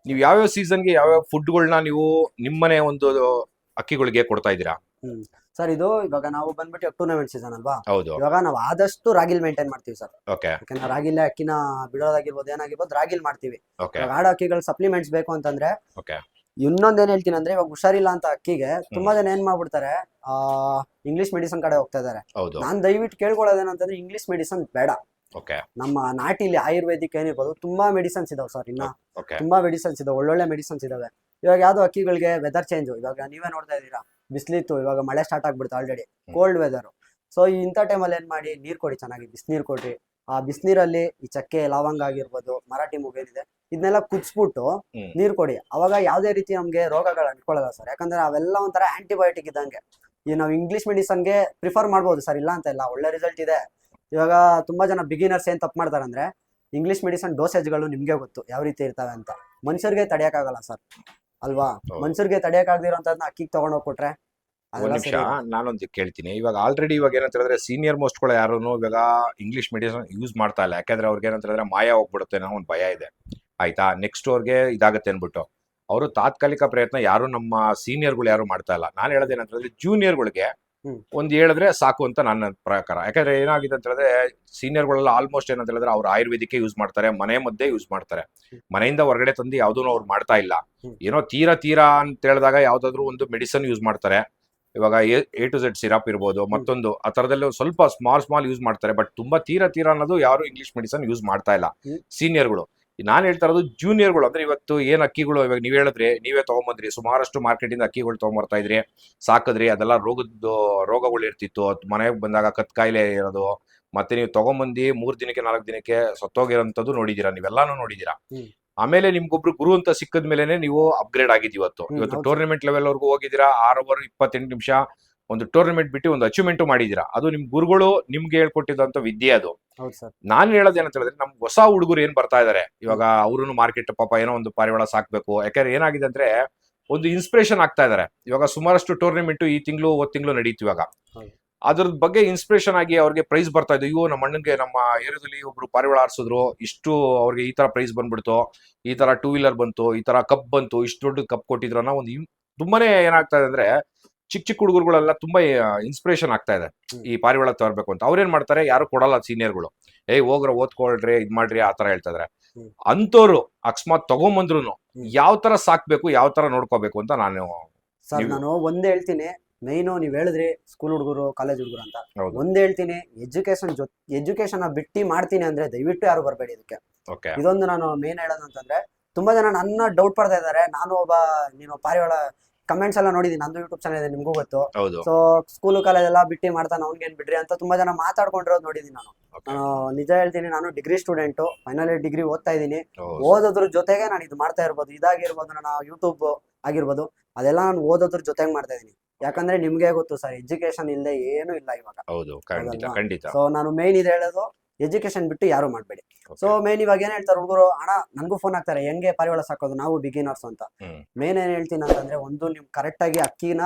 ನೀವು ಯಾವ್ಯಾವ ಸೀಸನ್ಗೆ ಯಾವ್ಯಾವ ಫುಡ್ಗಳನ್ನ ನೀವು ನಿಮ್ಮನೆ ಒಂದು ಅಕ್ಕಿಗಳಿಗೆ ಕೊಡ್ತಾ ಇದ್ದೀರಾ? ಸರ್ ಇದು ಇವಾಗ ನಾವು ಬಂದ್ಬಿಟ್ಟು ಟೂರ್ನಮೆಂಟ್ ಸೀಸನ್ ಅಲ್ವಾ? ಹೌದು. ಇವಾಗ ನಾವು ಆದಷ್ಟು ರಾಗಿಲ್ ಮೇಂಟೈನ್ ಮಾಡ್ತೀವಿ ಸರ್. ಓಕೆ. ಯಾಕಂದ್ರೆ ರಾಗಿಲ್ ಅಕ್ಕಿನ ಬಿಡೋದಾಗಿರ್ಬೋದು ಏನಾಗಿರ್ಬೋದು ರಾಗಿಲ್ ಮಾಡ್ತೀವಿ. ಆಡೋ ಅಕ್ಕಿಗಳು ಸಪ್ಲಿಮೆಂಟ್ಸ್ ಬೇಕು ಅಂತಂದ್ರೆ ಓಕೆ ಇನ್ನೊಂದ್ ಏನ್ ಹೇಳ್ತೀನಿ ಅಂದ್ರೆ ಇವಾಗ ಹುಷಾರಿಲ್ಲ ಅಂತ ಅಕ್ಕಿಗೆ ತುಂಬಾ ಜನ ಏನ್ ಮಾಡ್ಬಿಡ್ತಾರೆ ಆ ಇಂಗ್ಲಿಷ್ ಮೆಡಿಸನ್ ಕಡೆ ಹೋಗ್ತಾ ಇದಾರೆ. ನಾನ್ ದಯವಿಟ್ಟು ಕೇಳ್ಕೊಳ್ಳೋದೇನಂತಂದ್ರೆ ಇಂಗ್ಲಿಷ್ ಮೆಡಿಸನ್ ಬೇಡ. ನಮ್ಮ ನಾಟಿಲಿ ಆಯುರ್ವೇದಿಕ್ ಏನಿರ್ಬೋದು ತುಂಬಾ ಮೆಡಿಸನ್ಸ್ ಇದಾವೆ ಸರ್ ಇನ್ನ. ತುಂಬಾ ಮೆಡಿಸನ್ಸ್ ಇದಾವೆ ಒಳ್ಳೊಳ್ಳೆ ಮೆಡಿಸನ್ಸ್ ಇದಾವೆ. ಇವಾಗ ಯಾವ್ದು ಅಕ್ಕಿಗಳಿಗೆ ವೆದರ್ ಚೇಂಜ್ ಇವಾಗ ನೀವೇ ನೋಡ್ತಾ ಇದ್ದೀರಾ ಬಿಸಿಲಿತ್ತು ಇವಾಗ ಮಳೆ ಸ್ಟಾರ್ಟ್ ಆಗ್ಬಿಡ್ತು ಆಲ್ರೆಡಿ ಕೋಲ್ಡ್ ವೆದರ್ ಸೊ ಇಂಥ ಟೈಮಲ್ಲಿ ಏನ್ ಮಾಡಿ ನೀರ್ ಕೊಡಿ ಚೆನ್ನಾಗಿ ಬಿಸಿನೀರ್ ಕೊಡ್ರಿ. ಆ ಬಿಸಿನೀರಲ್ಲಿ ಈ ಚಕ್ಕೆ ಲವಂಗ ಆಗಿರ್ಬೋದು ಮರಾಠಿ ಏನಿದೆ ಇದನ್ನೆಲ್ಲ ಕುದಿಸ್ಬಿಟ್ಟು ನೀರು ಕೊಡಿ. ಅವಾಗ ಯಾವ್ದೇ ರೀತಿ ನಮ್ಗೆ ರೋಗಗಳು ಅಂಟ್ಕೊಳ್ಳಲ್ಲ ಸರ್ ಯಾಕಂದ್ರೆ ಅವೆಲ್ಲ ಒಂಥರ ಆಂಟಿಬಯೋಟಿಕ್ ಇದ್ದಂಗೆ. ಈ ನಾವು ಇಂಗ್ಲಿಷ್ ಮೆಡಿಸನ್ಗೆ ಪ್ರಿಫರ್ ಮಾಡ್ಬೋದು ಸರ್ ಇಲ್ಲ ಅಂತ ಇಲ್ಲ ಒಳ್ಳೆ ರಿಸಲ್ಟ್ ಇದೆ. ಇವಾಗ ತುಂಬಾ ಜನ ಬಿಗಿನರ್ಸ್ ಏನ್ ತಪ್ಪು ಮಾಡ್ತಾರೆ ಅಂದ್ರೆ ಇಂಗ್ಲಿಷ್ ಮೆಡಿಸನ್ ಡೋಸೇಜ್ಗಳು ನಿಮ್ಗೆ ಗೊತ್ತು ಯಾವ ರೀತಿ ಇರ್ತವೆ ಅಂತ. ಮನುಷ್ಯರಿಗೆ ತಡೆಯಕ್ಕಾಗಲ್ಲ ಸರ್ ಅಲ್ವಾ. ಮನುಷ್ಯರಿಗೆ ತಡೆಯಕ್ಕಾಗ್ದಿರೋಂಥದ್ನ ಅಕ್ಕಿಗೆ ತಗೊಂಡೋಗಿ ಕೊಟ್ರೆ ಒಂದ್ ನಿಮಿಷ. ನಾನೊಂದು ಕೇಳ್ತೀನಿ. ಇವಾಗ ಆಲ್ರೆಡಿ ಇವಾಗ ಏನಂತ ಹೇಳಿದ್ರೆ ಸೀನಿಯರ್ ಮೋಸ್ಟ್ಗಳು ಯಾರು ಇವಾಗ ಇಂಗ್ಲಿಷ್ ಮೆಡಿಸನ್ ಯೂಸ್ ಮಾಡ್ತಾ ಇಲ್ಲ. ಯಾಕಂದ್ರೆ ಅವ್ರಿಗೆ ಏನಂತ ಹೇಳಿದ್ರೆ ಮಾಯ ಹೋಗ್ಬಿಡುತ್ತೆ ಅನ್ನೋ ಒಂದು ಭಯ ಇದೆ. ಆಯ್ತಾ? ನೆಕ್ಸ್ಟ್ ಅವ್ರಿಗೆ ಇದಾಗುತ್ತೆ ಅನ್ಬಿಟ್ಟು ಅವರು ತಾತ್ಕಾಲಿಕ ಪ್ರಯತ್ನ ಯಾರು ನಮ್ಮ ಸೀನಿಯರ್ಗಳು ಯಾರು ಮಾಡ್ತಾ ಇಲ್ಲ. ನಾನು ಹೇಳೋದೇನಂತಂದ್ರೆ ಜೂನಿಯರ್ ಜೂನಿಯರ್ಗಳಿಗೆ ಒಂದು ಹೇಳಿದ್ರೆ ಸಾಕು ಅಂತ ನನ್ನ ಪ್ರಕಾರ. ಯಾಕಂದ್ರೆ ಏನಾಗಿದೆ ಅಂತ ಹೇಳಿದ್ರೆ ಸೀನಿಯರ್ಗಳೆಲ್ಲ ಆಲ್ಮೋಸ್ಟ್ ಏನಂತ ಹೇಳಿದ್ರೆ ಅವ್ರು ಆಯುರ್ವೇದಿಕ್ಕೆ ಯೂಸ್ ಮಾಡ್ತಾರೆ ಮನೆ ಮದ್ದೆ ಯೂಸ್ ಮಾಡ್ತಾರೆ. ಮನೆಯಿಂದ ಹೊರಗಡೆ ತಂದು ಯಾವ್ದೂ ಅವ್ರು ಮಾಡ್ತಾ ಇಲ್ಲ. ಏನೋ ತೀರಾ ತೀರಾ ಅಂತ ಹೇಳಿದಾಗ ಯಾವ್ದಾದ್ರು ಒಂದು ಮೆಡಿಸನ್ ಯೂಸ್ ಮಾಡ್ತಾರೆ. ಇವಾಗ ಎ ಟು ಝೆಡ್ ಸಿರಪ್ ಇರ್ಬೋದು ಮತ್ತೊಂದು ಆ ಥರದಲ್ಲಿ ಸ್ವಲ್ಪ ಸ್ಮಾಲ್ ಸ್ಮಾಲ್ ಯೂಸ್ ಮಾಡ್ತಾರೆ ಬಟ್ ತುಂಬಾ ತೀರಾ ತೀರಾ ಅನ್ನೋದು ಯಾರು ಇಂಗ್ಲಿಷ್ ಮೆಡಿಸನ್ ಯೂಸ್ ಮಾಡ್ತಾ ಇಲ್ಲ. ಸೀನಿಯರ್ಗಳು ನಾನು ಹೇಳ್ತಾ ಇರೋದು ಜೂನಿಯರ್ಗಳು ಅಂದ್ರೆ ಇವತ್ತು ಏನ್ ಅಕ್ಕಿಗಳು ಇವಾಗ ನೀವು ಹೇಳಿದ್ರೆ ನೀವೇ ತಗೊಂಬಂದ್ರಿ. ಸುಮಾರಷ್ಟು ಮಾರ್ಕೆಟಿಂದ ಅಕ್ಕಿಗಳು ತಗೊಂಬರ್ತಾ ಇದ್ರಿ. ಸಾಕಿದ್ರಿ ಅದೆಲ್ಲ ರೋಗದ್ದು ರೋಗಗಳು ಇರ್ತಿತ್ತು. ಮನೆಗೆ ಬಂದಾಗ ಕತ್ ಕಾಯಿಲೆ ಇರೋದು. ಮತ್ತೆ ನೀವು ತಗೊಂಬಂದಿ ಮೂರ್ ದಿನಕ್ಕೆ ನಾಲ್ಕು ದಿನಕ್ಕೆ ಸತ್ತೋಗಿರೋಂಥದ್ದು ನೋಡಿದೀರಾ ನೀವೆಲ್ಲಾನು ನೋಡಿದೀರಾ. ಆಮೇಲೆ ನಿಮ್ಗೊಬ್ರು ಗುರು ಅಂತ ಸಿಕ್ಕದ ಮೇಲೆನೆ ನೀವು ಅಪ್ಗ್ರೇಡ್ ಆಗಿದ್ ಇವತ್ತು. ಇವತ್ತು. ಟೂರ್ನಮೆಂಟ್ ಲೆವೆಲ್ ವರ್ಗೂ ಹೋಗಿದ್ದೀರಾ? ಆರ್ ಓವರ್ ಇಪ್ಪತ್ತೆಂಟು ನಿಮಿಷ ಒಂದು ಟೂರ್ನಮೆಂಟ್ ಬಿಟ್ಟು ಒಂದು ಅಚೀವ್ಮೆಂಟ್ ಮಾಡಿದೀರಾ ಅದು ನಿಮ್ ಗುರುಗಳು ನಿಮ್ಗೆ ಹೇಳ್ಕೊಟ್ಟಿದ್ದಂತ ವಿದ್ಯೆ ಅದು. ಹೌದು ಹೇಳೋದು ಏನಂತ ಹೇಳಿದ್ರೆ ನಮ್ ಹೊಸ ಹುಡುಗರು ಏನ್ ಬರ್ತಾ ಇದಾರೆ? ಇವಾಗ ಅವ್ರು ಮಾರ್ಕೆಟ್ ಪಾಪ ಏನೋ ಒಂದು ಪಾರಿವಾಳ ಸಾಕ್ಬೇಕು. ಯಾಕಂದ್ರೆ ಏನಾಗಿದೆ ಅಂದ್ರೆ ಒಂದು ಇನ್ಸ್ಪಿರೇಷನ್ ಆಗ್ತಾ ಇದಾರೆ. ಇವಾಗ ಸುಮಾರಷ್ಟು ಟೂರ್ನಮೆಂಟ್ ಈ ತಿಂಗಳು ಹೋದ್ ತಿಂಗಳು ನಡೀತು ಇವಾಗ. ಅದ್ರ ಬಗ್ಗೆ ಇನ್ಸ್ಪಿರೇಷನ್ ಆಗಿ ಅವ್ರಿಗೆ ಪ್ರೈಸ್ ಬರ್ತಾ ಇದ್ದು ಇವು ನಮ್ಮ ಅಣ್ಣನ್ಗೆ ನಮ್ಮ ಏರಿಯಾದಲ್ಲಿ ಒಬ್ರು ಪಾರಿವಾಳ ಆರಿಸಿದ್ರು ಇಷ್ಟು ಅವ್ರಿಗೆ ಈ ತರ ಪ್ರೈಸ್ ಬಂದ್ಬಿಡ್ತು. ಈ ತರ ಟೂ ವೀಲರ್ ಬಂತು. ಈ ತರ ಕಪ್ ಬಂತು. ಇಷ್ಟು ದೊಡ್ಡ ಕಪ್ ಕೊಟ್ಟಿದ್ರು ಅನ್ನೋ ಒಂದು ತುಂಬಾನೇ ಏನಾಗ್ತಾ ಇದೆ ಅಂದ್ರೆ ಚಿಕ್ಕ ಚಿಕ್ಕ ಹುಡುಗರುಗಳೆಲ್ಲ ತುಂಬಾ ಇನ್ಸ್ಪಿರೇಷನ್ ಆಗ್ತಾ ಇದೆ ಈ ಪಾರಿವಾಳ ತರಬೇಕು ಅಂತ. ಅವ್ರೇನ್ ಮಾಡ್ತಾರೆ? ಯಾರು ಕೊಡಲ್ಲ ಸೀನಿಯರ್ಗಳು ಏಯ್ ಹೋಗ್ರ ಓದ್ಕೊಳ್ರಿ ಇದ್ ಮಾಡ್ರಿ ಆ ತರ ಹೇಳ್ತಾ ಇದಾರೆ. ಹ್ಮ್. ಅಂತವ್ರು ಅಕಸ್ಮಾತ್ ತಗೊಂಬಂದ್ರು. ಯಾವ ತರ ಸಾಕ್ಬೇಕು ಯಾವ ತರ ನೋಡ್ಕೋಬೇಕು ಅಂತ ನಾನು ಸರ್ ನಾನು ಒಂದೇ ಹೇಳ್ತೀನಿ. ಮೇನು ನೀವ್ ಹೇಳಿದ್ರಿ ಸ್ಕೂಲ್ ಹುಡುಗರು ಕಾಲೇಜ್ ಹುಡುಗರು ಅಂತ. ಒಂದೇ ಹೇಳ್ತೀನಿ ಎಜುಕೇಶನ್ ಜೊ ಎಜುಕೇಶನ್ ಬಿಟ್ಟಿ ಮಾಡ್ತೀನಿ ಅಂದ್ರೆ ದಯವಿಟ್ಟು ಯಾರು ಬರಬೇಡಿ ಇದಕ್ಕೆ. ಓಕೆ. ಇದೊಂದು ನಾನು ಮೇನ್ ಹೇಳೋದಂತಂದ್ರೆ ತುಂಬಾ ಜನ ನನ್ನ ಡೌಟ್ ಪಡ್ತಾ ಇದ್ದಾರೆ. ನಾನು ಒಬ್ಬ ನೀನು ಪಾರಿವಾಳ ಕಮೆಂಟ್ಸ್ ಎಲ್ಲ ನೋಡಿದೀನಿ. ನಂದು ಯೂಟ್ಯೂಬ್ ಚಾನಲ್ ಇದೆ ನಿಮ್ಗೂ ಗೊತ್ತು. ಹೌದು. ಸೊ ಸ್ಕೂಲ್ ಕಾಲೇಜ್ ಎಲ್ಲ ಬಿಟ್ಟಿ ಮಾಡ್ತಾನೆ ಅವ್ನಿಗೇನ್ ಬಿಡ್ರಿ ಅಂತ ತುಂಬಾ ಜನ ಮಾತಾಡ್ಕೊಂಡಿರೋದು ನೋಡಿದೀನಿ ನಾನು. ನಾನು ನಿಜ ಹೇಳ್ತೀನಿ ನಾನು degree student final year degree ಓದ್ತಾ ಇದ್ದೀನಿ. ಓದೋದ್ರ ಜೊತೆಗೆ ನಾನು ಇದು ಮಾಡ್ತಾ ಇರ್ಬೋದು. ಇದಾಗಿರ್ಬೋದು ನಾನು ಯೂಟ್ಯೂಬ್ ಆಗಿರ್ಬೋದು. ಅದೆಲ್ಲ ನಾನು ಓದೋದ್ರ ಜೊತೆಗೆ ಮಾಡ್ತಾ ಇದ್ದೀನಿ. ಯಾಕಂದ್ರೆ ನಿಮ್ಗೆ ಗೊತ್ತು ಸರ್ ಎಜುಕೇಶನ್ ಇಲ್ಲದೆ ಏನು ಇಲ್ಲ ಇವಾಗ. ಹೌದು ಖಂಡಿತ ಖಂಡಿತ. ಸೊ ನಾನು ಮೇನ್ ಇದು ಹೇಳೋದು ಎಜುಕೇಶನ್ ಬಿಟ್ಟು ಯಾರು ಮಾಡಬೇಡಿ. ಸೊ ಮೇನ್ ಇವಾಗ ಏನ್ ಹೇಳ್ತಾರೆ ಹುಡುಗರು ಹಣ ನನಗೂ ಫೋನ್ ಹಾಕ್ತಾರೆ ಹೆಂಗೆ ಪಾರಿವಾಳ ಸಾಕೋದು? ನಾವು ಬಿಗಿನರ್ಸ್ ಅಂತ. ಮೇನ್ ಏನ್ ಹೇಳ್ತೀನಿ ಅಂತಂದ್ರೆ ಒಂದು ನಿಮ್ ಕರೆಕ್ಟ್ ಆಗಿ ಅಕ್ಕಿನ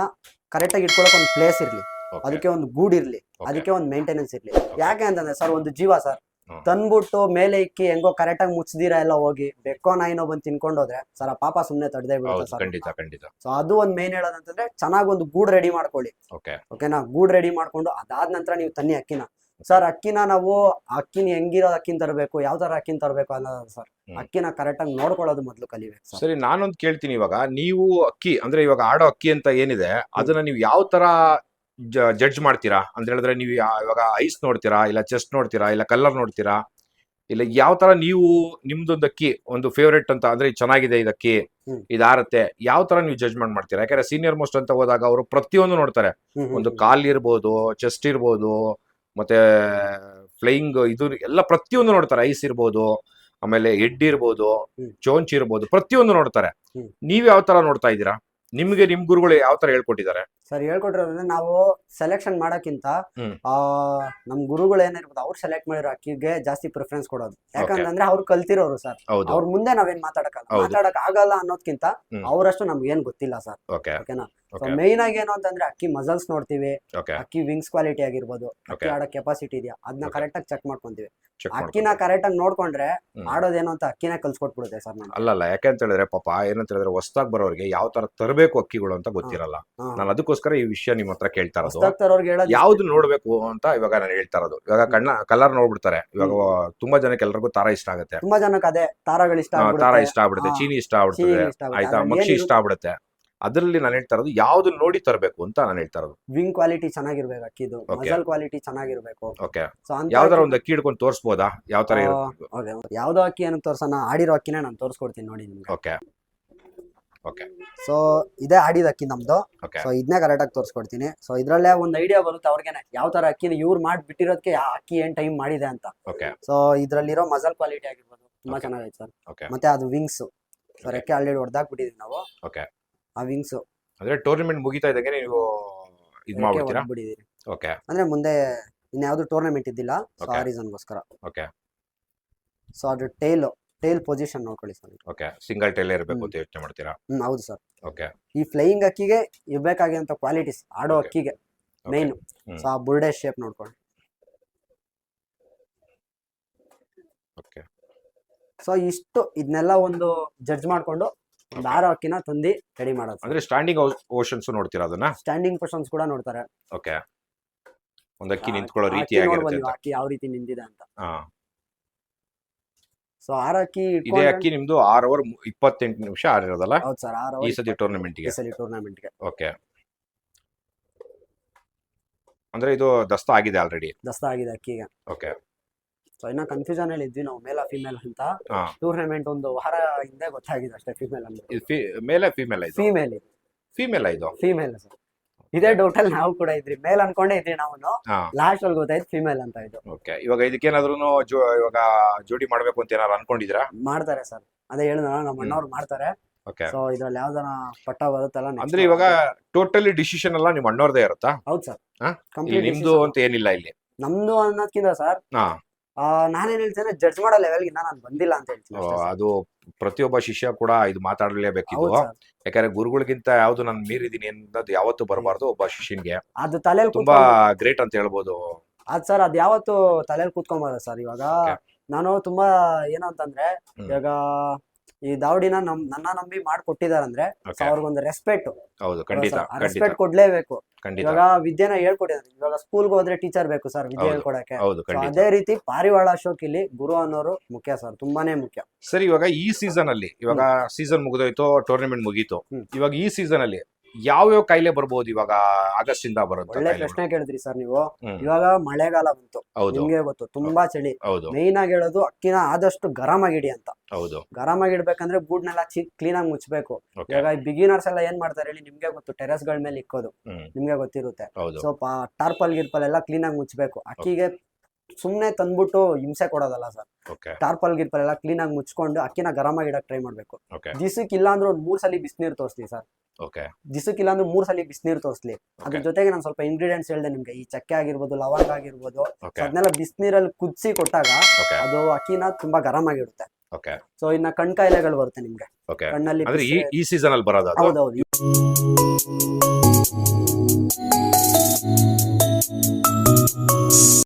ಕರೆಕ್ಟ್ ಆಗಿ ಇಟ್ಕೊಳಕ್ ಒಂದು ಪ್ಲೇಸ್ ಇರ್ಲಿ. ಅದಕ್ಕೆ ಒಂದು ಗೂಡ್ ಇರ್ಲಿ. ಅದಕ್ಕೆ ಒಂದು ಮೇಂಟೆನೆನ್ಸ್ ಇರ್ಲಿ. ಯಾಕೆ ಅಂತಂದ್ರೆ ಸರ್ ಒಂದು ಜೀವ ಸರ್. ತಂದ್ಬಿಟ್ಟು ಮೇಲೆ ಇಕ್ಕಿ ಹೆಂಗೋ ಕರೆಕ್ಟ್ ಆಗಿ ಮುಚ್ಚದಿರಾ ಎಲ್ಲ ಹೋಗಿ ಬೆಕ್ಕೋ ನಾಯಿನೋ ಬಂದು ತಿನ್ಕೊಂಡು ಹೋದ್ರೆ ಸರ್ ಆ ಪಾಪ ಸುಮ್ನೆ ತಡೆದೇ ಬಿಡುತ್ತೆ ಸೊ ಅದು ಒಂದು ಮೇನ್ ಹೇಳೋದಂತಂದ್ರೆ ಚೆನ್ನಾಗಿ ಒಂದು ಗೂಡ್ ರೆಡಿ ಮಾಡ್ಕೊಳ್ಳಿ. ಓಕೆ ಓಕೆನಾ ಗೂಡ್ ರೆಡಿ ಮಾಡ್ಕೊಂಡು ಅದಾದ ನಂತರ ನೀವು ತನ್ನಿ ಅಕ್ಕಿನ. ಸರ್ ಅಕ್ಕಿನ ನಾವು ಅಕ್ಕಿನ ಹೆಂಗಿರೋ ಅಕ್ಕಿನ ತರಬೇಕು ಯಾವ ತರ ಅಕ್ಕಿನ ತರಬೇಕು ಅನ್ನೋದು ಸರ್. ಅಕ್ಕಿನ ಕರೆಕ್ಟ್ ಆಗಿ ನೋಡ್ಕೊಳ್ಳೋದು ಮೊದಲು ಕಲಿಬೇಕು ಸರ್. ಸರಿ ನಾನೊಂದು ಕೇಳ್ತೀನಿ ಇವಾಗ. ನೀವು ಅಕ್ಕಿ ಅಂದ್ರೆ ಇವಾಗ ಆಡೋ ಅಕ್ಕಿ ಅಂತ ಏನಿದೆ ಅದನ್ನ ನೀವು ಯಾವ ತರ ಜಡ್ಜ್ ಮಾಡ್ತೀರಾ? ಅಂತ ಹೇಳಿದ್ರೆ ನೀವು ಇವಾಗ ಐಸ್ ನೋಡ್ತೀರಾ ಇಲ್ಲ ಚೆಸ್ಟ್ ನೋಡ್ತೀರಾ ಇಲ್ಲ ಕಲರ್ ನೋಡ್ತೀರಾ? ಇಲ್ಲ ಯಾವ ತರ ನೀವು ನಿಮ್ದೊಂದು ಅಕ್ಕಿ ಒಂದು ಫೇವ್ರೆಟ್ ಅಂತ ಅಂದ್ರೆ ಚೆನ್ನಾಗಿದೆ ಇದಕ್ಕಿ. ಇದಾರತ್ತೆ ಯಾವ ತರ ನೀವು ಜಜ್ಮೆಂಟ್ ಮಾಡ್ತೀರಾ? ಯಾಕಂದ್ರೆ ಸೀನಿಯರ್ ಮೋಸ್ಟ್ ಅಂತ ಹೋದಾಗ ಅವರು ಪ್ರತಿಯೊಂದು ನೋಡ್ತಾರೆ. ಒಂದು ಕಾಲ್ ಇರ್ಬೋದು ಚೆಸ್ಟ್ ಇರ್ಬೋದು ಮತ್ತೆ ಫ್ಲೈಯಿಂಗ್ ಇದು ಎಲ್ಲ ಪ್ರತಿಯೊಂದು ನೋಡ್ತಾರೆ. ಐಸ್ ಇರ್ಬೋದು ಆಮೇಲೆ ಹೆಡ್ ಇರ್ಬೋದು. ಚೋಂಚ್ ಇರ್ಬೋದು ಪ್ರತಿಯೊಂದು ನೋಡ್ತಾರೆ. ನೀವ್ ಯಾವ ತರ ನೋಡ್ತಾ ಇದ್ದೀರಾ? ನಿಮ್ಗೆ ನಿಮ್ ಗುರುಗಳು ಯಾವ ತರ ಹೇಳ್ಕೊಟ್ಟಿದ್ದಾರೆ? ಸರ್ ಹೇಳ್ಕೊಟ್ಟಿರೋದ್ರೆ ನಾವು ಸೆಲೆಕ್ಷನ್ ಮಾಡೋಕ್ಕಿಂತ ಆ ನಮ್ ಗುರುಗಳು ಏನಿರ್ಬೋದು ಅವ್ರು ಸೆಲೆಕ್ಟ್ ಮಾಡಿರೋ ಅಕ್ಕಿಗೆ ಜಾಸ್ತಿ ಪ್ರಿಫರೆನ್ಸ್ ಕೊಡೋದು. ಯಾಕಂತಂದ್ರೆ ಅವ್ರು ಕಲ್ತಿರೋರು ಸರ್. ಅವ್ರ ಮುಂದೆ ನಾವೇನ್ ಮಾತಾಡಕ್. ಮಾತಾಡಕ್ ಆಗಲ್ಲ ಅನ್ನೋದ್ಕಿಂತ. ಅವರಷ್ಟು ನಮ್ಗೆ ಏನ್ ಗೊತ್ತಿಲ್ಲ ಸರ್. ಓಕೆ ಓಕೆನಾ ಮೇನ್ ಆಗಿ ಏನು ಅಂತಂದ್ರೆ ಅಕ್ಕಿ ಮಸಲ್ಸ್ ನೋಡ್ತೀವಿ. ಅಕ್ಕಿ ವಿಂಗ್ಸ್ ಕ್ವಾಲಿಟಿ ಆಗಿರ್ಬೋದು. ಅಕ್ಕಿ ಆಡೋ ಕೆಪಾಸಿಟಿ ಇದೆಯಾ? ಅದನ್ನ. ಕರೆಕ್ಟ್ ಆಗಿ ಚೆಕ್ ಮಾಡ್ಕೊಂತೀವಿ. ಅಕ್ಕಿನ ಕರೆಕ್ಟ್ ಆಗಿ ನೋಡ್ಕೊಂಡ್ರೆ. ಆಡೋದೇನು ಅಂತ ಅಕ್ಕಿನ ಕಲ್ಸ್ಕೊಟ್ಬಿಡುತ್ತೆ ಸರ್ ನಾನು ಅಲ್ಲಲ್ಲ ಯಾಕೆ ಅಂತ ಹೇಳಿದ್ರೆ ಪಾಪ ಏನಂತ ಹೇಳಿದ್ರೆ ಹೊಸ್ದಾಗ್ ಬರೋರಿಗೆ ಯಾವ ತರ ತರಬೇಕು ಅಕ್ಕಿಗಳು ಅಂತ ಗೊತ್ತಿರಲ್ಲ. ನಾನು ಅದಕ್ಕೋಸ್ಕರ ಈ ವಿಷಯ ನಿಮ್ಮ ಹತ್ರ ಕೇಳ್ತಾ ಇರೋದು. ಯಾವ್ದು ನೋಡ್ಬೇಕು ಅಂತ ಇವಾಗ ನಾನು ಹೇಳ್ತಾ ಇರೋದು. ಇವಾಗ ಕಣ್ಣ ಕಲರ್ ನೋಡ್ಬಿಡ್ತಾರೆ. ಇವಾಗ ತುಂಬಾ ಜನಕ್ಕೆ ಎಲ್ಲರಿಗೂ ತಾರ ಇಷ್ಟ ಆಗುತ್ತೆ. ತುಂಬಾ ಜನಕ್ಕೆ ಅದೇ ತಾರಾಗಳು ಇಷ್ಟ ತಾರ ಇಷ್ಟ ಆಗ್ಬಿಡುತ್ತೆ ಚೀನಿ ಇಷ್ಟ ಆಗ್ಬಿಡುತ್ತೆ. ಆಯ್ತಾ? ಮಕ್ಷಿ ಇಷ್ಟ ಆಗ್ಬಿಡುತ್ತೆ. ಅದ್ರಲ್ಲಿ ನಾನು ಹೇಳ್ತಾ ಇರೋದು ಯಾವ್ದು ನೋಡಿ ತರಬೇಕು ಅಂತ ನಾನು ಹೇಳ್ತಾ ಇರೋದು. ವಿಂಗ್ ಕ್ವಾಲಿಟಿ ಚೆನ್ನಾಗಿರ್ಬೇಕು ಅಕ್ಕಿದು. Okay. ಮಸಲ್ ಕ್ವಾಲಿಟಿ ಚೆನ್ನಾಗಿರ್ಬೇಕು. ಓಕೆ ಸೊ ಅಂತ ಯಾವ್ದಾರ ಒಂದು ಅಕ್ಕಿ ಹಿಡ್ಕೊಂಡು ತೋರಿಸ್ಬೋದಾ? ಯಾವ ತರ ಇರುತ್ತೆ ಓಕೆ ಯಾವ್ದೋ ಅಕ್ಕಿ ಏನಕ್ಕೆ ತೋರ್ಸೋಣ. ಆಡಿರೋ ಅಕ್ಕಿನ ನಾನು ತೋರಿಸ್ಕೊಡ್ತೀನಿ ನೋಡಿ ನಿಮ್ಗೆ. ಓಕೆ ಓಕೆ ಸೊ ಇದೇ ಆಡಿದ ಅಕ್ಕಿ ನಮ್ದು. ಓಕೆ ಸೊ ಇದನ್ನೇ ಕರೆಕ್ಟ್ ಆಗಿ ತೋರಿಸ್ಕೊಡ್ತೀನಿ. ಸೊ ಇದ್ರಲ್ಲೇ ಒಂದು ಐಡಿಯಾ ಬರುತ್ತೆ ಅವ್ರಿಗೆನೆ. ಯಾವ ತರ ಅಕ್ಕಿನ ಇವ್ರು ಮಾಡಿ ಬಿಟ್ಟಿರೋದಕ್ಕೆ ಆ ಅಕ್ಕಿ ಏನ್ ಟೈಮ್ ಮಾಡಿದೆ ಅಂತ. ಓಕೆ ಸೊ ಇದ್ರಲ್ಲಿರೋ ಮಸಲ್ ಕ್ವಾಲಿಟಿ ಆಗಿರ್ಬೋದು. ತುಂಬಾ Okay. ಚೆನ್ನಾಗೈತೆ ಸರ್. ಮತ್ತೆ ಅದು ವಿಂಗ್ಸ್ ಸೊ ರೆಕ್ಕೆ ಆಲ್ರೆಡಿ ಹೊಡೆದಾಕ್ಬಿಟ್ಟಿದೀವಿ ನಾವು. ಓಕೆ ಆ ವಿಂಗ್ಸ್ ಅಂದ್ರೆ ಟೂರ್ನಮೆಂಟ್ ಮುಗಿತಾ ಇದ್ದಂಗೆ ನೀವು ಇದು ಮಾಡ್ಬಿಡ್ತೀರಾ? ಓಕೆ ಅಂದ್ರೆ ಮುಂದೆ ಇನ್ಯಾವುದು ಟೂರ್ನಮೆಂಟ್ ಇದ್ದಿಲ್ಲ ಸೊ ಆ Okay. ರೀಸನ್ಗೋಸ್ಕರ ಓಕೆ ಸೊ ಅದು ಟೇಲ್ ಟೇಲ್ ಪೊಸಿಷನ್ ನೋಡ್ಕೊಳ್ಳಿ ಸರ್. ಓಕೆ ಸಿಂಗಲ್ ಟೇಲ್ ಇರಬೇಕು ಅಂತ ಯೋಚನೆ ಮಾಡ್ತೀರಾ? ಹ್ಮ್ ಹೌದು ಸರ್. ಓಕೆ ಈ ಫ್ಲೈಯಿಂಗ್ ಅಕ್ಕಿಗೆ ಇರ್ಬೇಕಾಗಿರೋ ಕ್ವಾಲಿಟೀಸ್ ಆಡೋ Okay. ಅಕ್ಕಿಗೆ ಮೇನ್ ಹ್ಮ್. ಸೊ ಆ ಬುರ್ಡೆ ಶೇಪ್ ನೋಡ್ಕೊಳ್ಳಿ. ಓಕೆ ಸೊ ಇಷ್ಟು ಇದನ್ನೆಲ್ಲ ಒಂದು ಜಡ್ಜ್ ಮಾಡ್ಕೊಂಡು ಒಂದು ಆರು ಅಕ್ಕಿನ ತಂದು ರೆಡಿ ಮಾಡೋದು ಅಂದ್ರೆ ಸ್ಟ್ಯಾಂಡಿಂಗ್ ಓಷನ್ಸ್ ನೋಡ್ತೀರಾ ಅದನ್ನ? ಸ್ಟ್ಯಾಂಡಿಂಗ್ ಪೋಷನ್ಸ್ ಕೂಡ ನೋಡ್ತಾರೆ. ಓಕೆ ಒಂದ್ ಅಕ್ಕಿ ನಿಂತ್ಕೊಳ್ಳೋ ರೀತಿ ಅಕ್ಕಿ ಯಾವ ರೀತಿ ನಿಂತಿದೆ ಅಂತ. ಸೊ ಆರು ಅಕ್ಕಿ ಇದೇ ಅಕ್ಕಿ ನಿಮ್ದು ಆರು ಅವರ್ ಇಪ್ಪತ್ತೆಂಟು ನಿಮಿಷ ಆಡಿರೋದಲ್ಲ ಹೌದು ಸರ್ ಆರು ಈ ಸತಿ ಟೂರ್ನಮೆಂಟ್ಗೆ ಟೂರ್ನಮೆಂಟ್ ಟೂರ್ನಮೆಂಟ್ಗೆ ಓಕೆ ಅಂದ್ರೆ ಇದು ದಸ್ತ ಆಗಿದೆ ಆಲ್ರೆಡಿ ದಸ್ತಾ ಆಗಿದೆ ಅಕ್ಕಿಗೆ. ಓಕೆ ಸೊ ಇನ್ನ ಕನ್ಫ್ಯೂಷನ್ ಅಲ್ಲಿ ಇದ್ವಿ ನಾವು ಮೇಲ ಫಿಮೇಲ್ ಅಂತ. ಹಾ ಟೂರ್ನಮೆಂಟ್ ಒಂದು ವಾರ ಹಿಂದೆ ಗೊತ್ತಾಗಿದೆ ಅಷ್ಟೇ ಫಿಮೇಲ್ ಅಂತ ಇದು ಫಿ ಮೇಲೆ ಫಿಮೇಲ್ ಇದು? ಫಿಮೇಲ್ ಫೀಮೇಲ್ ಫಿಮೇಲ್ ಇದು? Female sir. ಇದೇ ಡೌಟ್ ಅಲ್ಲಿ ನಾವು ಕೂಡ ಇದ್ರಿ ಮೇಲ್ ಅನ್ಕೊಂಡೇ ಇದ್ರಿ ನಾವು ಹಾ. ಲಾಸ್ಟ್ ಅಲ್ಲಿ ಗೊತ್ತಾಯ್ತು ಫಿಮೇಲ್ ಅಂತ ಇದು. ಓಕೆ ಇವಾಗ ಇದಕ್ಕೇನಾದ್ರೂ ಇವಾಗ ಜೋಡಿ ಮಾಡ್ಬೇಕು ಅಂತ ಏನಾದ್ರು ಅನ್ಕೊಂಡಿದ್ರಾ ಮಾಡ್ತಾರೆ ಸರ್. ಅದೇ ಹೇಳಿದ್ನಲ್ಲ ನಮ್ಮ. ಅಣ್ಣವ್ರು ಮಾಡ್ತಾರೆ. ಓಕೆ ಸೊ ಇದ್ರಲ್ಲಿ ಯಾವ್ದನ ಪಟ್ಟ ಬರುತ್ತಲ್ಲ next ಅಂದ್ರೆ ಇವಾಗ ಟೋಟಲಿ ಡಿಸಿಷನ್ ಎಲ್ಲ ನಿಮ್ಮ ಅಣ್ಣವ್ರದೇ ಇರುತ್ತಾ? ಹೌದು ಸರ್. ಹಾ? ಇಲ್ಲಿ ಕಂಪ್ಲೀಟ್ ನಿಮ್ದು ಅಂತ ಏನಿಲ್ಲ ಇಲ್ಲಿ. ನಮ್ದು ಅನ್ನೋದ್ಕಿಂತ ಸರ್ ಹಾ. ನಾನೇನ್ ಹೇಳ್ತೇನೆ ಜಡ್ಜ್ ಮಾಡೋ ಲೆವೆಲ್ಗೆ ನಾನು ಬಂದಿಲ್ಲ ಅಂತ ಹೇಳ್ತೀನಿ ಅಷ್ಟೇ. ಅದು ಪ್ರತಿಯೊಬ್ಬ ಶಿಷ್ಯ ಕೂಡ ಇದು ಮಾತಾಡಲೇಬೇಕಿದು ಹೌದು ಸರ್ ಯಾಕಂದ್ರೆ ಗುರುಗಳಿಗಿಂತ ಯಾವ್ದು ನಾನು ಮೀರಿದೀನಿ ಅನ್ನೋದು ಯಾವತ್ತು ಬರಬಾರ್ದು ಒಬ್ಬ ಶಿಷ್ಯನ್ಗೆ ಅದು ತಲೆಯಲ್ಲಿ ತುಂಬಾ ಗ್ರೇಟ್ ಅಂತ ಹೇಳ್ಬೋದು ಅದ್ ಸರ್ ಅದ್ ಯಾವತ್ತು ತಲೆಯಲ್ಲಿ ಕೂತ್ಕೊಂಬಾರ ಸರ್ ಇವಾಗ Okay. ನಾನು ತುಂಬಾ ಏನಂತಂದ್ರೆ ಹ್ಮ್. ಇವಾಗ ಈ ದಾವಡಿನ ನಮ್ ನನ್ನ ನಂಬಿ ಮಾಡ್ಕೊಟ್ಟಿದಾರಂದ್ರೆ ಅವ್ರಿಗೊಂದು ರೆಸ್ಪೆಕ್ಟ್ ಹೌದು ಖಂಡಿತ ರೆಸ್ಪೆಕ್ಟ್ ಕೊಡ್ಲೇಬೇಕು. ಇವಾಗ ವಿದ್ಯೆನ ಹೇಳ್ಕೊಟ್ಟಿದ್ದಾರೆ ಇವಾಗ ಸ್ಕೂಲ್ ಹೋದ್ರೆ ಟೀಚರ್ ಬೇಕು ಸರ್ ವಿದ್ಯೆ. ಹೇಳ್ಕೊಡಕ್ಕೆ. ಅದೇ ರೀತಿ ಪಾರಿವಾಳ ಅಶೋಕ್ ಇಲ್ಲಿ ಗುರು ಅನ್ನೋರು ಮುಖ್ಯ ಸರ್ ತುಂಬಾನೇ ಮುಖ್ಯ. ಸರ್ ಇವಾಗ ಈ ಸೀಸನ್ ಅಲ್ಲಿ ಇವಾಗ ಸೀಸನ್ ಮುಗಿದೋಯ್ತು ಟೂರ್ನಮೆಂಟ್ ಮುಗೀತು. ಇವಾಗ ಈ ಸೀಸನ್ ಅಲ್ಲಿ ಯಾವ್ಯಾವ ಕಾಯಿಲೆ ಬರ್ಬೋದು ಇವಾಗ ಆಗಸ್ಟ್ ಇಂದ ಬರುತ್ತೆ ಒಳ್ಳೆ ಪ್ರಶ್ನೆ ಕೇಳಿದ್ರಿ ಸರ್ ನೀವು. ಇವಾಗ ಮಳೆಗಾಲ ಬಂತು. ಹೌದು. ನಿಮ್ಗೆ ಗೊತ್ತು ತುಂಬಾ ಚಳಿ. ಹೌದು. ಮೇಯ್ನ್ ಆಗಿ ಹೇಳೋದು ಅಕ್ಕಿನ ಆದಷ್ಟು ಗರಂ ಆಗಿಡಿ ಅಂತ. ಹೌದು. ಗರಂ ಆಗಿಡ್ಬೇಕಂದ್ರೆ ಗೂಡ್ನೆಲ್ಲ ಚಿ ಕ್ಲೀನ್ ಆಗಿ ಮುಚ್ಚಬೇಕು ಓಕೆ. ಇವಾಗ ಬಿಗಿನರ್ಸ್ ಎಲ್ಲ ಏನ್ ಮಾಡ್ತಾರೆ ಹೇಳಿ ನಿಮ್ಗೆ ಗೊತ್ತು ಟೆರೆಸ್ಗಳ ಮೇಲೆ ಇಕ್ಕೋದು. ಹ್ಮ್. ನಿಮ್ಗೆ ಗೊತ್ತಿರುತ್ತೆ. ಹೌದು. ಸೊ ಟಾರ್ಪಲ್ ಗಿರ್ಪಲ್ ಎಲ್ಲ ಕ್ಲೀನ್ ಆಗಿ ಮುಚ್ಚಬೇಕು ಅಕ್ಕಿಗೆ ಸುಮ್ಮನೆ ತಂದ್ಬಿಟ್ಟು ಹಿಂಸೆ ಕೊಡೋದಲ್ಲ ಸರ್. ಟಾರ್ಪಲ್ ಗಿರ್ಪಲ್ ಎಲ್ಲ ಕ್ಲೀನ್ ಆಗಿ ಮುಚ್ಕೊಂಡು ಅಕ್ಕಿನ ಗರಮ್ ಆಗಿಡಕ್ ಟ್ರೈ ಮಾಡ್ಬೇಕು. ದಿಸಕ್ ಇಲ್ಲ ಅಂದ್ರೆ ಒಂದ್ ಮೂರ್ ಸಲ ಬಿಸಿನೀರ್ ತೋರಿಸ್ತೀವಿ ಸರ್. ದಿಸಕ್ ಇಲ್ಲ ಅಂದ್ರೆ ಮೂರ್ ಸಲ ಬಿಸಿನೀರ್ ತೋರಿಸ್ಲಿ. ಅದ್ರ ಜೊತೆಗೆ ನಾನು ಸ್ವಲ್ಪ ಇಂಗ್ರೀಡಿಯೆಂಟ್ಸ್ ಹೇಳ್ದೆ ನಿಮ್ಗೆ. ಈ ಚಕ್ಕೆ ಆಗಿರ್ಬೋದು ಲವಂಗ ಆಗಿರ್ಬೋದು. ಅದನ್ನೆಲ್ಲ ಬಿಸಿನೀರಲ್ಲಿ ಕುದಿಸಿ ಕೊಟ್ಟಾಗ ಅದು ಅಕ್ಕಿನ ತುಂಬಾ ಗರಮ್ ಓಕೆ. ಸೊ ಇನ್ನ ಕಣ್ ಕಾಯಿಲೆಗಳು ಬರುತ್ತೆ ನಿಮ್ಗೆ. ಕಣ್ಣಲ್ಲಿ ಈ ಸೀಸನ್ ಅಲ್ಲಿ ಬರೋದು ಹೌದೌದು.